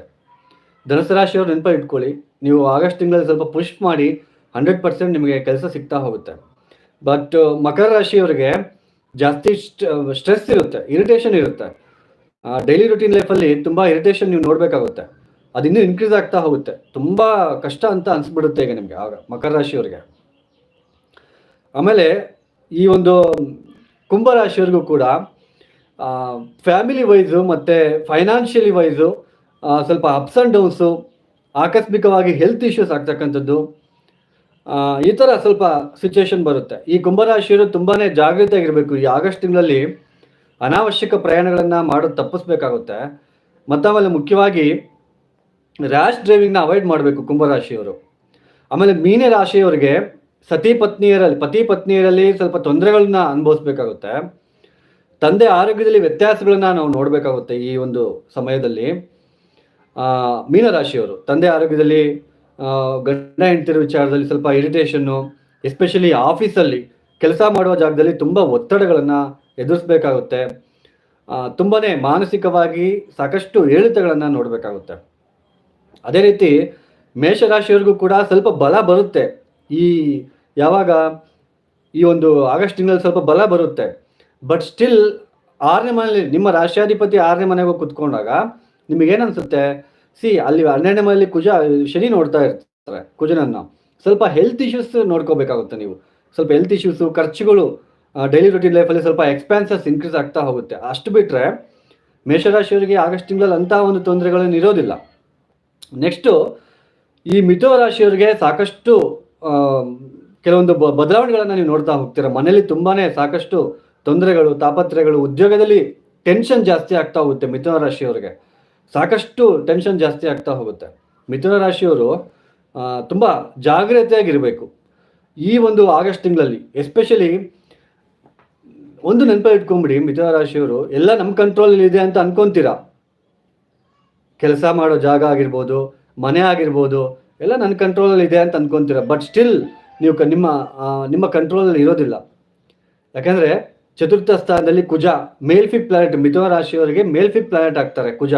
ಧನುಸು ರಾಶಿಯವ್ರು ನೆನಪ ಇಟ್ಕೊಳ್ಳಿ, ನೀವು ಆಗಸ್ಟ್ ತಿಂಗಳಲ್ಲಿ ಸ್ವಲ್ಪ ಪುಷ್ ಮಾಡಿ ಹಂಡ್ರೆಡ್ ಪರ್ಸೆಂಟ್ ನಿಮಗೆ ಕೆಲಸ ಸಿಗ್ತಾ ಹೋಗುತ್ತೆ. ಬಟ್ ಮಕರ ರಾಶಿಯವರಿಗೆ ಜಾಸ್ತಿ ಸ್ಟ್ರೆಸ್ ಇರುತ್ತೆ ಇರಿಟೇಷನ್ ಇರುತ್ತೆ. ಡೈಲಿ ರುಟೀನ್ ಲೈಫಲ್ಲಿ ತುಂಬ ಇರಿಟೇಷನ್ ನೀವು ನೋಡಬೇಕಾಗುತ್ತೆ. ಅದು ಇನ್ನೂ ಇನ್ಕ್ರೀಸ್ ಆಗ್ತಾ ಹೋಗುತ್ತೆ. ತುಂಬ ಕಷ್ಟ ಅಂತ ಅನಿಸ್ಬಿಡುತ್ತೆ ಈಗ ನಿಮಗೆ ಆಗ, ಮಕರ ರಾಶಿಯವರಿಗೆ. ಆಮೇಲೆ ಈ ಒಂದು ಕುಂಭರಾಶಿಯವ್ರಿಗೂ ಕೂಡ ಫ್ಯಾಮಿಲಿ ವೈಸು ಮತ್ತು ಫೈನಾನ್ಷಿಯಲಿ ವೈಸು ಸ್ವಲ್ಪ ಅಪ್ಸ್ ಆ್ಯಂಡ್ ಡೌನ್ಸು ಆಕಸ್ಮಿಕವಾಗಿ ಹೆಲ್ತ್ ಇಶ್ಯೂಸ್ ಆಗ್ತಕ್ಕಂಥದ್ದು ಈ ಥರ ಸ್ವಲ್ಪ ಸಿಚುವೇಶನ್ ಬರುತ್ತೆ. ಈ ಕುಂಭರಾಶಿಯರು ತುಂಬಾ ಜಾಗೃತಿಯಾಗಿರಬೇಕು. ಈ ಆಗಸ್ಟ್ ತಿಂಗಳಲ್ಲಿ ಅನಾವಶ್ಯಕ ಪ್ರಯಾಣಗಳನ್ನು ಮಾಡೋದು ತಪ್ಪಿಸ್ಬೇಕಾಗುತ್ತೆ. ಮತ್ತು ಆಮೇಲೆ ಮುಖ್ಯವಾಗಿ ರ್ಯಾಶ್ ಡ್ರೈವಿಂಗ್ನ ಅವಾಯ್ಡ್ ಮಾಡಬೇಕು ಕುಂಭರಾಶಿಯವರು. ಆಮೇಲೆ ಮೀನ ರಾಶಿಯವರಿಗೆ ಸತಿ ಪತ್ನಿಯರಲ್ಲಿ, ಪತಿ ಪತ್ನಿಯರಲ್ಲಿ ಸ್ವಲ್ಪ ತೊಂದರೆಗಳನ್ನ ಅನುಭವಿಸ್ಬೇಕಾಗುತ್ತೆ. ತಂದೆ ಆರೋಗ್ಯದಲ್ಲಿ ವ್ಯತ್ಯಾಸಗಳನ್ನ ನಾವು ನೋಡಬೇಕಾಗುತ್ತೆ ಈ ಒಂದು ಸಮಯದಲ್ಲಿ. ಮೀನರಾಶಿಯವರು ತಂದೆ ಆರೋಗ್ಯದಲ್ಲಿ ಗಂಡ ಹೆಂಡತಿರ ವಿಚಾರದಲ್ಲಿ ಸ್ವಲ್ಪ ಇರಿಟೇಷನ್ನು ಎಸ್ಪೆಷಲಿ ಆಫೀಸಲ್ಲಿ ಕೆಲಸ ಮಾಡುವ ಜಾಗದಲ್ಲಿ ತುಂಬ ಒತ್ತಡಗಳನ್ನು ಎದುರಿಸಬೇಕಾಗುತ್ತೆ. ತುಂಬಾ ಮಾನಸಿಕವಾಗಿ ಸಾಕಷ್ಟು ಏಳಿತಗಳನ್ನು ನೋಡಬೇಕಾಗುತ್ತೆ. ಅದೇ ರೀತಿ ಮೇಷರಾಶಿಯವ್ರಿಗೂ ಕೂಡ ಸ್ವಲ್ಪ ಬಲ ಬರುತ್ತೆ. ಈ ಯಾವಾಗ ಈ ಒಂದು ಆಗಸ್ಟ್ ತಿಂಗಳಲ್ಲಿ ಸ್ವಲ್ಪ ಬಲ ಬರುತ್ತೆ. ಬಟ್ ಸ್ಟಿಲ್ ಆರನೇ ಮನೆಯಲ್ಲಿ ನಿಮ್ಮ ರಾಷ್ಟ್ರಾಧಿಪತಿ ಆರನೇ ಮನೆಗೆ ಕೂತ್ಕೊಂಡಾಗ ಕುತ್ಕೊಂಡಾಗ ನಿಮಗೇನು ಅನ್ಸುತ್ತೆ ಸಿ ಅಲ್ಲಿ ಹನ್ನೆರಡನೇ ಮನೆಯಲ್ಲಿ ಕುಜ, ಶನಿ ನೋಡ್ತಾ ಇರ್ತಾರೆ, ಕುಜನನ್ನ. ಸ್ವಲ್ಪ ಹೆಲ್ತ್ ಇಶ್ಯೂಸ್ ನೋಡ್ಕೋಬೇಕಾಗುತ್ತೆ ನೀವು. ಸ್ವಲ್ಪ ಹೆಲ್ತ್ ಇಶ್ಯೂಸು ಖರ್ಚುಗಳು ಡೈಲಿ ರುಟೀನ್ ಲೈಫಲ್ಲಿ ಸ್ವಲ್ಪ ಎಕ್ಸ್ಪೆನ್ಸಸ್ ಇನ್ಕ್ರೀಸ್ ಆಗ್ತಾ ಹೋಗುತ್ತೆ. ಅಷ್ಟು ಬಿಟ್ಟರೆ ಮೇಷರಾಶಿಯವರಿಗೆ ಆಗಸ್ಟ್ ತಿಂಗಳಲ್ಲಿ ಅಂತಹ ಒಂದು ತೊಂದರೆಗಳೇನು ಇರೋದಿಲ್ಲ. ನೆಕ್ಸ್ಟು ಈ ಮಿಥೋ ರಾಶಿಯವರಿಗೆ ಸಾಕಷ್ಟು ಕೆಲವೊಂದು ಬ, ಬದಲಾವಣೆಗಳನ್ನು ನೀವು ನೋಡ್ತಾ ಹೋಗ್ತೀರಾ. ಮನೆಯಲ್ಲಿ ತುಂಬಾ ಸಾಕಷ್ಟು ತೊಂದರೆಗಳು, ತಾಪತ್ರಯಗಳು, ಉದ್ಯೋಗದಲ್ಲಿ ಟೆನ್ಷನ್ ಜಾಸ್ತಿ ಆಗ್ತಾ ಹೋಗುತ್ತೆ ಮಿಥುನ ರಾಶಿಯವರಿಗೆ. ಸಾಕಷ್ಟು ಟೆನ್ಷನ್ ಜಾಸ್ತಿ ಆಗ್ತಾ ಹೋಗುತ್ತೆ. ಮಿಥುನ ರಾಶಿಯವರು ತುಂಬ ಜಾಗ್ರತೆಯಾಗಿರಬೇಕು. ಈ ಒಂದು ಆಗಸ್ಟ್ ತಿಂಗಳಲ್ಲಿ ಎಸ್ಪೆಷಲಿ ಒಂದು ನೆನಪ ಇಟ್ಕೊಂಬಿಡಿ, ಮಿಥುನ ರಾಶಿಯವರು, ಎಲ್ಲ ನಮ್ಮ ಕಂಟ್ರೋಲಲ್ಲಿ ಇದೆ ಅಂತ ಅನ್ಕೊಂತೀರಾ? ಕೆಲಸ ಮಾಡೋ ಜಾಗ ಆಗಿರ್ಬೋದು, ಮನೆ ಆಗಿರ್ಬೋದು, ಎಲ್ಲ ನನ್ನ ಕಂಟ್ರೋಲಲ್ಲಿ ಇದೆ ಅಂತ ಅನ್ಕೊಂತೀರ? ಬಟ್ ಸ್ಟಿಲ್ ನೀವು ಕ- ನಿಮ್ಮ ನಿಮ್ಮ ಕಂಟ್ರೋಲಲ್ಲಿ ಇರೋದಿಲ್ಲ. ಯಾಕೆಂದರೆ, ಚತುರ್ಥ ಸ್ಥಾನದಲ್ಲಿ ಕುಜ ಮೇಲ್ಫಿಕ್ ಪ್ಲಾನೆಟ್ ಮಿಥುನ ರಾಶಿಯವರಿಗೆ ಮೇಲ್ಫಿಕ್ ಪ್ಲಾನೆಟ್ ಆಗ್ತಾರೆ ಕುಜ.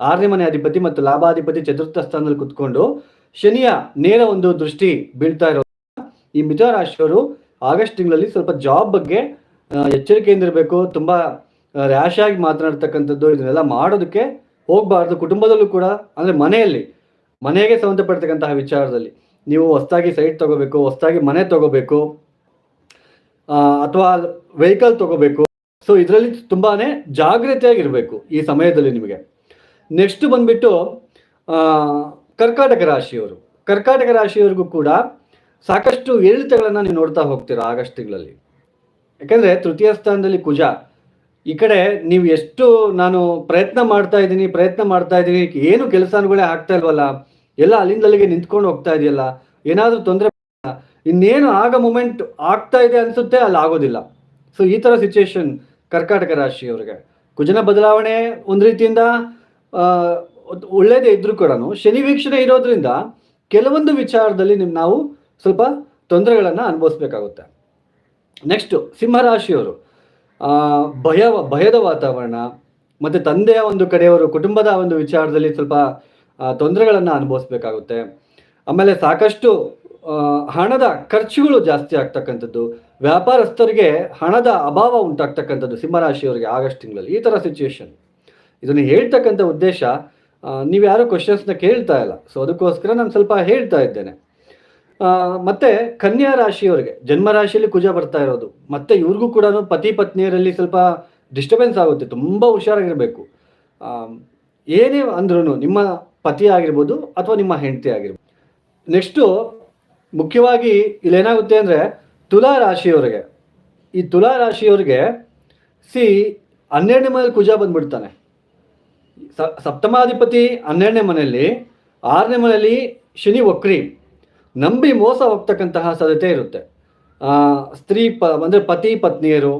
ಆರನೇ ಮನೆ ಅಧಿಪತಿ ಮತ್ತು ಲಾಭಾಧಿಪತಿ ಚತುರ್ಥ ಸ್ಥಾನದಲ್ಲಿ ಕುತ್ಕೊಂಡು ಶನಿಯ ನೇರ ಒಂದು ದೃಷ್ಟಿ ಬೀಳ್ತಾ ಇರೋ ಈ ಮಿಥುನ ಆಗಸ್ಟ್ ತಿಂಗಳಲ್ಲಿ ಸ್ವಲ್ಪ ಜಾಬ್ ಬಗ್ಗೆ ಎಚ್ಚರಿಕೆಯಿಂದ ಇರಬೇಕು, ತುಂಬ ರ್ಯಾಶ್ ಆಗಿ ಮಾತನಾಡ್ತಕ್ಕಂಥದ್ದು, ಇದನ್ನೆಲ್ಲ ಮಾಡೋದಕ್ಕೆ ಹೋಗಬಾರ್ದು. ಕುಟುಂಬದಲ್ಲೂ ಕೂಡ, ಅಂದರೆ ಮನೆಯಲ್ಲಿ, ಮನೆಗೆ ಸಂಬಂಧಪಡ್ತಕ್ಕಂತಹ ವಿಚಾರದಲ್ಲಿ ನೀವು ಹೊಸ್ತಾಗಿ ಸೈಟ್ ತಗೋಬೇಕು ಹೊಸ್ತಾಗಿ ಮನೆ ತಗೋಬೇಕು ಅಥವಾ ವೆಹಿಕಲ್ ತಗೋಬೇಕು. ಸೊ ಇದರಲ್ಲಿ ತುಂಬಾ ಜಾಗ್ರತೆಯಾಗಿರಬೇಕು ಈ ಸಮಯದಲ್ಲಿ ನಿಮಗೆ. ನೆಕ್ಸ್ಟ್ ಬಂದ್ಬಿಟ್ಟು ಕರ್ಕಾಟಕ ರಾಶಿಯವರು. ಕರ್ಕಾಟಕ ರಾಶಿಯವರಿಗೂ ಕೂಡ ಸಾಕಷ್ಟು ಏರಿಳಿತಗಳನ್ನು ನೀವು ನೋಡ್ತಾ ಹೋಗ್ತೀರಾ ಆಗಸ್ಟ್ ತಿಂಗಳಲ್ಲಿ. ಯಾಕಂದರೆ ತೃತೀಯ ಸ್ಥಾನದಲ್ಲಿ ಕುಜ. ಈ ಕಡೆ ನೀವು ಎಷ್ಟು ನಾನು ಪ್ರಯತ್ನ ಮಾಡ್ತಾ ಇದ್ದೀನಿ, ಪ್ರಯತ್ನ ಮಾಡ್ತಾ ಇದ್ದೀನಿ, ಏನು ಕೆಲಸಗಳೇ ಆಗ್ತಾ ಇಲ್ವಲ್ಲ, ಎಲ್ಲ ಅಲ್ಲಿಂದ ಅಲ್ಲಿಗೆ ನಿಂತ್ಕೊಂಡು ಹೋಗ್ತಾ ಇದೆಯಲ್ಲ, ಏನಾದರೂ ತೊಂದರೆ ಇನ್ನೇನು ಆಗ ಮೂಮೆಂಟ್ ಆಗ್ತಾ ಇದೆ ಅನ್ಸುತ್ತೆ, ಅಲ್ಲಿ ಆಗೋದಿಲ್ಲ. ಸೊ ಈ ಥರ ಸಿಚುಯೇಷನ್ ಕರ್ಕಾಟಕ ರಾಶಿಯವರಿಗೆ. ಕುಜನ ಬದಲಾವಣೆ ಒಂದು ರೀತಿಯಿಂದ ಒಳ್ಳೇದೇ ಇದ್ರೂ ಕೂಡ ಶನಿ ವೀಕ್ಷಣೆ ಇರೋದ್ರಿಂದ ಕೆಲವೊಂದು ವಿಚಾರದಲ್ಲಿ ನಿಮ್ ನಾವು ಸ್ವಲ್ಪ ತೊಂದರೆಗಳನ್ನು ಅನುಭವಿಸ್ಬೇಕಾಗುತ್ತೆ. ನೆಕ್ಸ್ಟು ಸಿಂಹರಾಶಿಯವರು ಭಯ, ಭಯದ ವಾತಾವರಣ, ಮತ್ತು ತಂದೆಯ ಒಂದು ಕಡೆಯವರು, ಕುಟುಂಬದ ಒಂದು ವಿಚಾರದಲ್ಲಿ ಸ್ವಲ್ಪ ತೊಂದರೆಗಳನ್ನು ಅನುಭವಿಸ್ಬೇಕಾಗುತ್ತೆ. ಆಮೇಲೆ ಸಾಕಷ್ಟು ಹಣದ ಖರ್ಚುಗಳು ಜಾಸ್ತಿ ಆಗ್ತಕ್ಕಂಥದ್ದು, ವ್ಯಾಪಾರಸ್ಥರಿಗೆ ಹಣದ ಅಭಾವ ಉಂಟಾಗ್ತಕ್ಕಂಥದ್ದು ಸಿಂಹರಾಶಿಯವರಿಗೆ ಆಗಸ್ಟ್ ತಿಂಗಳಲ್ಲಿ. ಈ ಥರ ಸಿಚುವೇಶನ್ ಇದನ್ನು ಹೇಳ್ತಕ್ಕಂಥ ಉದ್ದೇಶ ನೀವು ಯಾರೋ ಕ್ವಶನ್ಸ್ನ ಕೇಳ್ತಾ ಇಲ್ಲ. ಸೊ ಅದಕ್ಕೋಸ್ಕರ ನಾನು ಸ್ವಲ್ಪ ಹೇಳ್ತಾ ಇದ್ದೇನೆ. ಮತ್ತೆ ಕನ್ಯಾ ರಾಶಿಯವರಿಗೆ, ಜನ್ಮ ರಾಶಿಯಲ್ಲಿ ಕುಜ ಬರ್ತಾ ಇರೋದು. ಮತ್ತೆ ಇವ್ರಿಗೂ ಕೂಡ ಪತಿ ಪತ್ನಿಯರಲ್ಲಿ ಸ್ವಲ್ಪ ಡಿಸ್ಟರ್ಬೆನ್ಸ್ ಆಗುತ್ತೆ, ತುಂಬ ಹುಷಾರಾಗಿರಬೇಕು. ಏನೇ ಅಂದ್ರೂ ನಿಮ್ಮ ಪತಿ ಆಗಿರ್ಬೋದು ಅಥವಾ ನಿಮ್ಮ ಹೆಂಡತಿ ಆಗಿರ್ಬೋದು. ನೆಕ್ಸ್ಟು ಮುಖ್ಯವಾಗಿ ಇಲ್ಲೇನಾಗುತ್ತೆ ಅಂದರೆ, ತುಲಾ ರಾಶಿಯವರಿಗೆ, ಈ ತುಲಾ ರಾಶಿಯವರಿಗೆ, ಸಿ, ಹನ್ನೆರಡನೇ ಮೈಲಿ ಕುಜ ಬಂದ್ಬಿಡ್ತಾನೆ. ಸಪ್ತಮಾಧಿಪತಿ ಹನ್ನೆರಡನೇ ಮನೆಯಲ್ಲಿ, ಆರನೇ ಮನೆಯಲ್ಲಿ ಶನಿ ವಕ್ರಿ. ನಂಬಿ ಮೋಸ ಹೋಗ್ತಕ್ಕಂತಹ ಸಾಧ್ಯತೆ ಇರುತ್ತೆ. ಸ್ತ್ರೀ ಪ, ಅಂದರೆ ಪತಿ, ಪತ್ನಿಯರು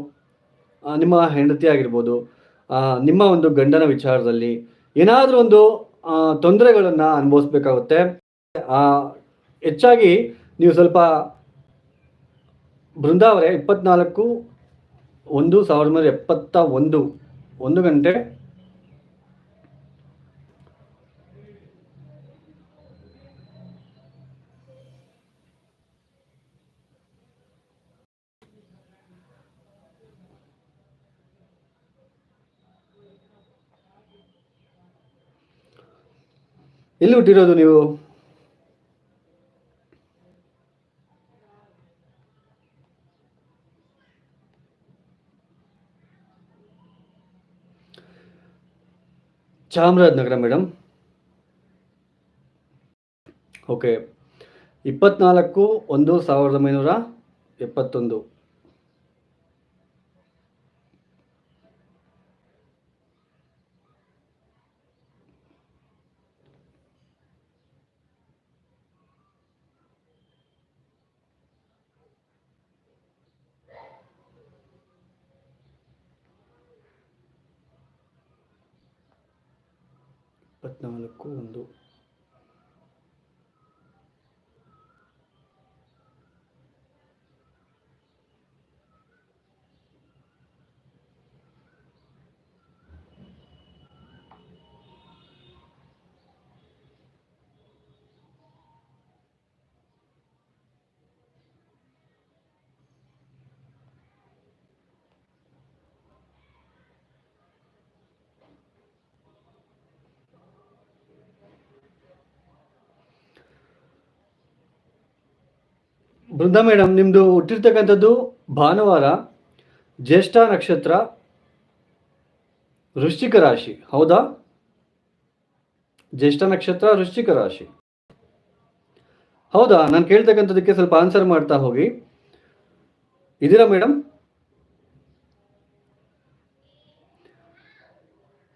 ನಿಮ್ಮ ಹೆಂಡತಿ ಆಗಿರ್ಬೋದು ನಿಮ್ಮ ಒಂದು ಗಂಡನ ವಿಚಾರದಲ್ಲಿ ಏನಾದರೂ ಒಂದು ತೊಂದರೆಗಳನ್ನು ಅನುಭವಿಸ್ಬೇಕಾಗುತ್ತೆ. ಹೆಚ್ಚಾಗಿ ನೀವು ಸ್ವಲ್ಪ ಬೃಂದಾವರೆ ಇಪ್ಪತ್ನಾಲ್ಕು ಒಂದು ಸಾವಿರದ ಒಂಬೈನೂರ ಎಪ್ಪತ್ತ ಒಂದು ಒಂದು ಗಂಟೆ ಎಲ್ಲಿ ಹುಟ್ಟಿರೋದು ನೀವು? Chamarajanagar madam okay. ಇಪ್ಪತ್ನಾಲ್ಕು ಒಂದು ಸಾವಿರದ ಒಂಬೈನೂರ ಎಪ್ಪತ್ತೊಂದು ಇಪ್ಪತ್ನಾಲ್ಕು ಒಂದು ಬೃಂದಾ ಮೇಡಮ್ ನಿಮ್ಮದು ಹುಟ್ಟಿರ್ತಕ್ಕಂಥದ್ದು ಭಾನುವಾರ, ಜ್ಯೇಷ್ಠ ನಕ್ಷತ್ರ, ವೃಶ್ಚಿಕ ರಾಶಿ, ಹೌದಾ? ಜ್ಯೇಷ್ಠ ನಕ್ಷತ್ರ, ವೃಶ್ಚಿಕ ರಾಶಿ. ಹೌದಾ? ನಾನು ಕೇಳ್ತಕ್ಕಂಥದ್ದಕ್ಕೆ ಸ್ವಲ್ಪ ಆನ್ಸರ್ ಮಾಡ್ತಾ ಹೋಗಿ. ಇದೀರಾ ಮೇಡಮ್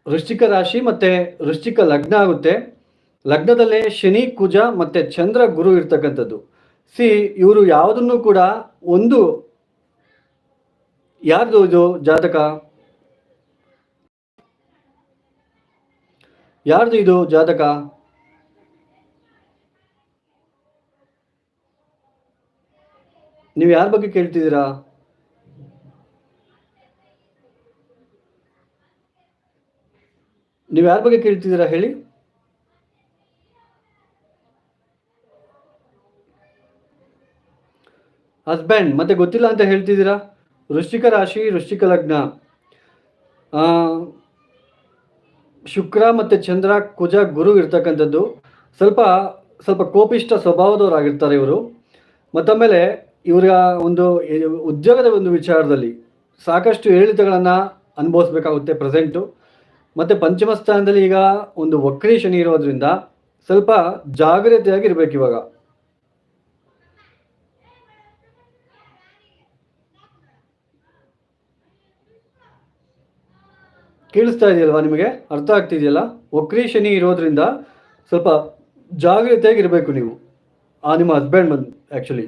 ವೃಶ್ಚಿಕ ರಾಶಿ ಮತ್ತೆ ವೃಶ್ಚಿಕ ಲಗ್ನ ಆಗುತ್ತೆ. ಲಗ್ನದಲ್ಲೇ ಶನಿ, ಕುಜ ಮತ್ತೆ ಚಂದ್ರ ಗುರು ಇರ್ತಕ್ಕಂಥದ್ದು. ಸಿ ಇವರು ಯಾವುದನ್ನು ಕೂಡ ಒಂದು ಯಾರ್ದು ಇದು ಜಾತಕ? ಯಾರ್ದು ಇದು ಜಾತಕ? ನೀವು ಯಾರ ಬಗ್ಗೆ ಕೇಳ್ತಿದ್ದೀರಾ? ನೀವು ಯಾರ ಬಗ್ಗೆ ಕೇಳ್ತಿದ್ದೀರಾ ಹೇಳಿ. ಹಸ್ಬೆಂಡ್ ಮತ್ತೆ ಗೊತ್ತಿಲ್ಲ ಅಂತ ಹೇಳ್ತಿದ್ದೀರಾ? ವೃಶ್ಚಿಕ ರಾಶಿ, ವೃಶ್ಚಿಕ ಲಗ್ನ. ಶುಕ್ರ ಮತ್ತು ಚಂದ್ರ, ಕುಜ, ಗುರು ಇರ್ತಕ್ಕಂಥದ್ದು. ಸ್ವಲ್ಪ ಸ್ವಲ್ಪ ಕೋಪಿಷ್ಟ ಸ್ವಭಾವದವರಾಗಿರ್ತಾರೆ ಇವರು. ಮತ್ತೊಮ್ಮೆಲೆ ಇವರ ಒಂದು ಉದ್ಯೋಗದ ಒಂದು ವಿಚಾರದಲ್ಲಿ ಸಾಕಷ್ಟು ಏರಿಳಿತಗಳನ್ನು ಅನುಭವಿಸ್ಬೇಕಾಗುತ್ತೆ ಪ್ರೆಸೆಂಟು. ಮತ್ತು ಪಂಚಮ ಸ್ಥಾನದಲ್ಲಿ ಈಗ ಒಂದು ವಕ್ರಿ ಶನಿ ಇರೋದ್ರಿಂದ ಸ್ವಲ್ಪ ಜಾಗ್ರತೆಯಾಗಿರ್ಬೇಕು ಇವಾಗ ಕೇಳಿಸ್ತಾ ಇದೆಯಲ್ವಾ ನಿಮಗೆ? ಅರ್ಥ ಆಗ್ತಿದೆಯಲ್ಲ? ವಕ್ರಿ ಶನಿ ಇರೋದ್ರಿಂದ ಸ್ವಲ್ಪ ಜಾಗ್ರತೆಯಾಗಿರಬೇಕು ನೀವು. ಆ ನಿಮ್ಮ ಹಸ್ಬೆಂಡ್ ಬಂದು ಆ್ಯಕ್ಚುಲಿ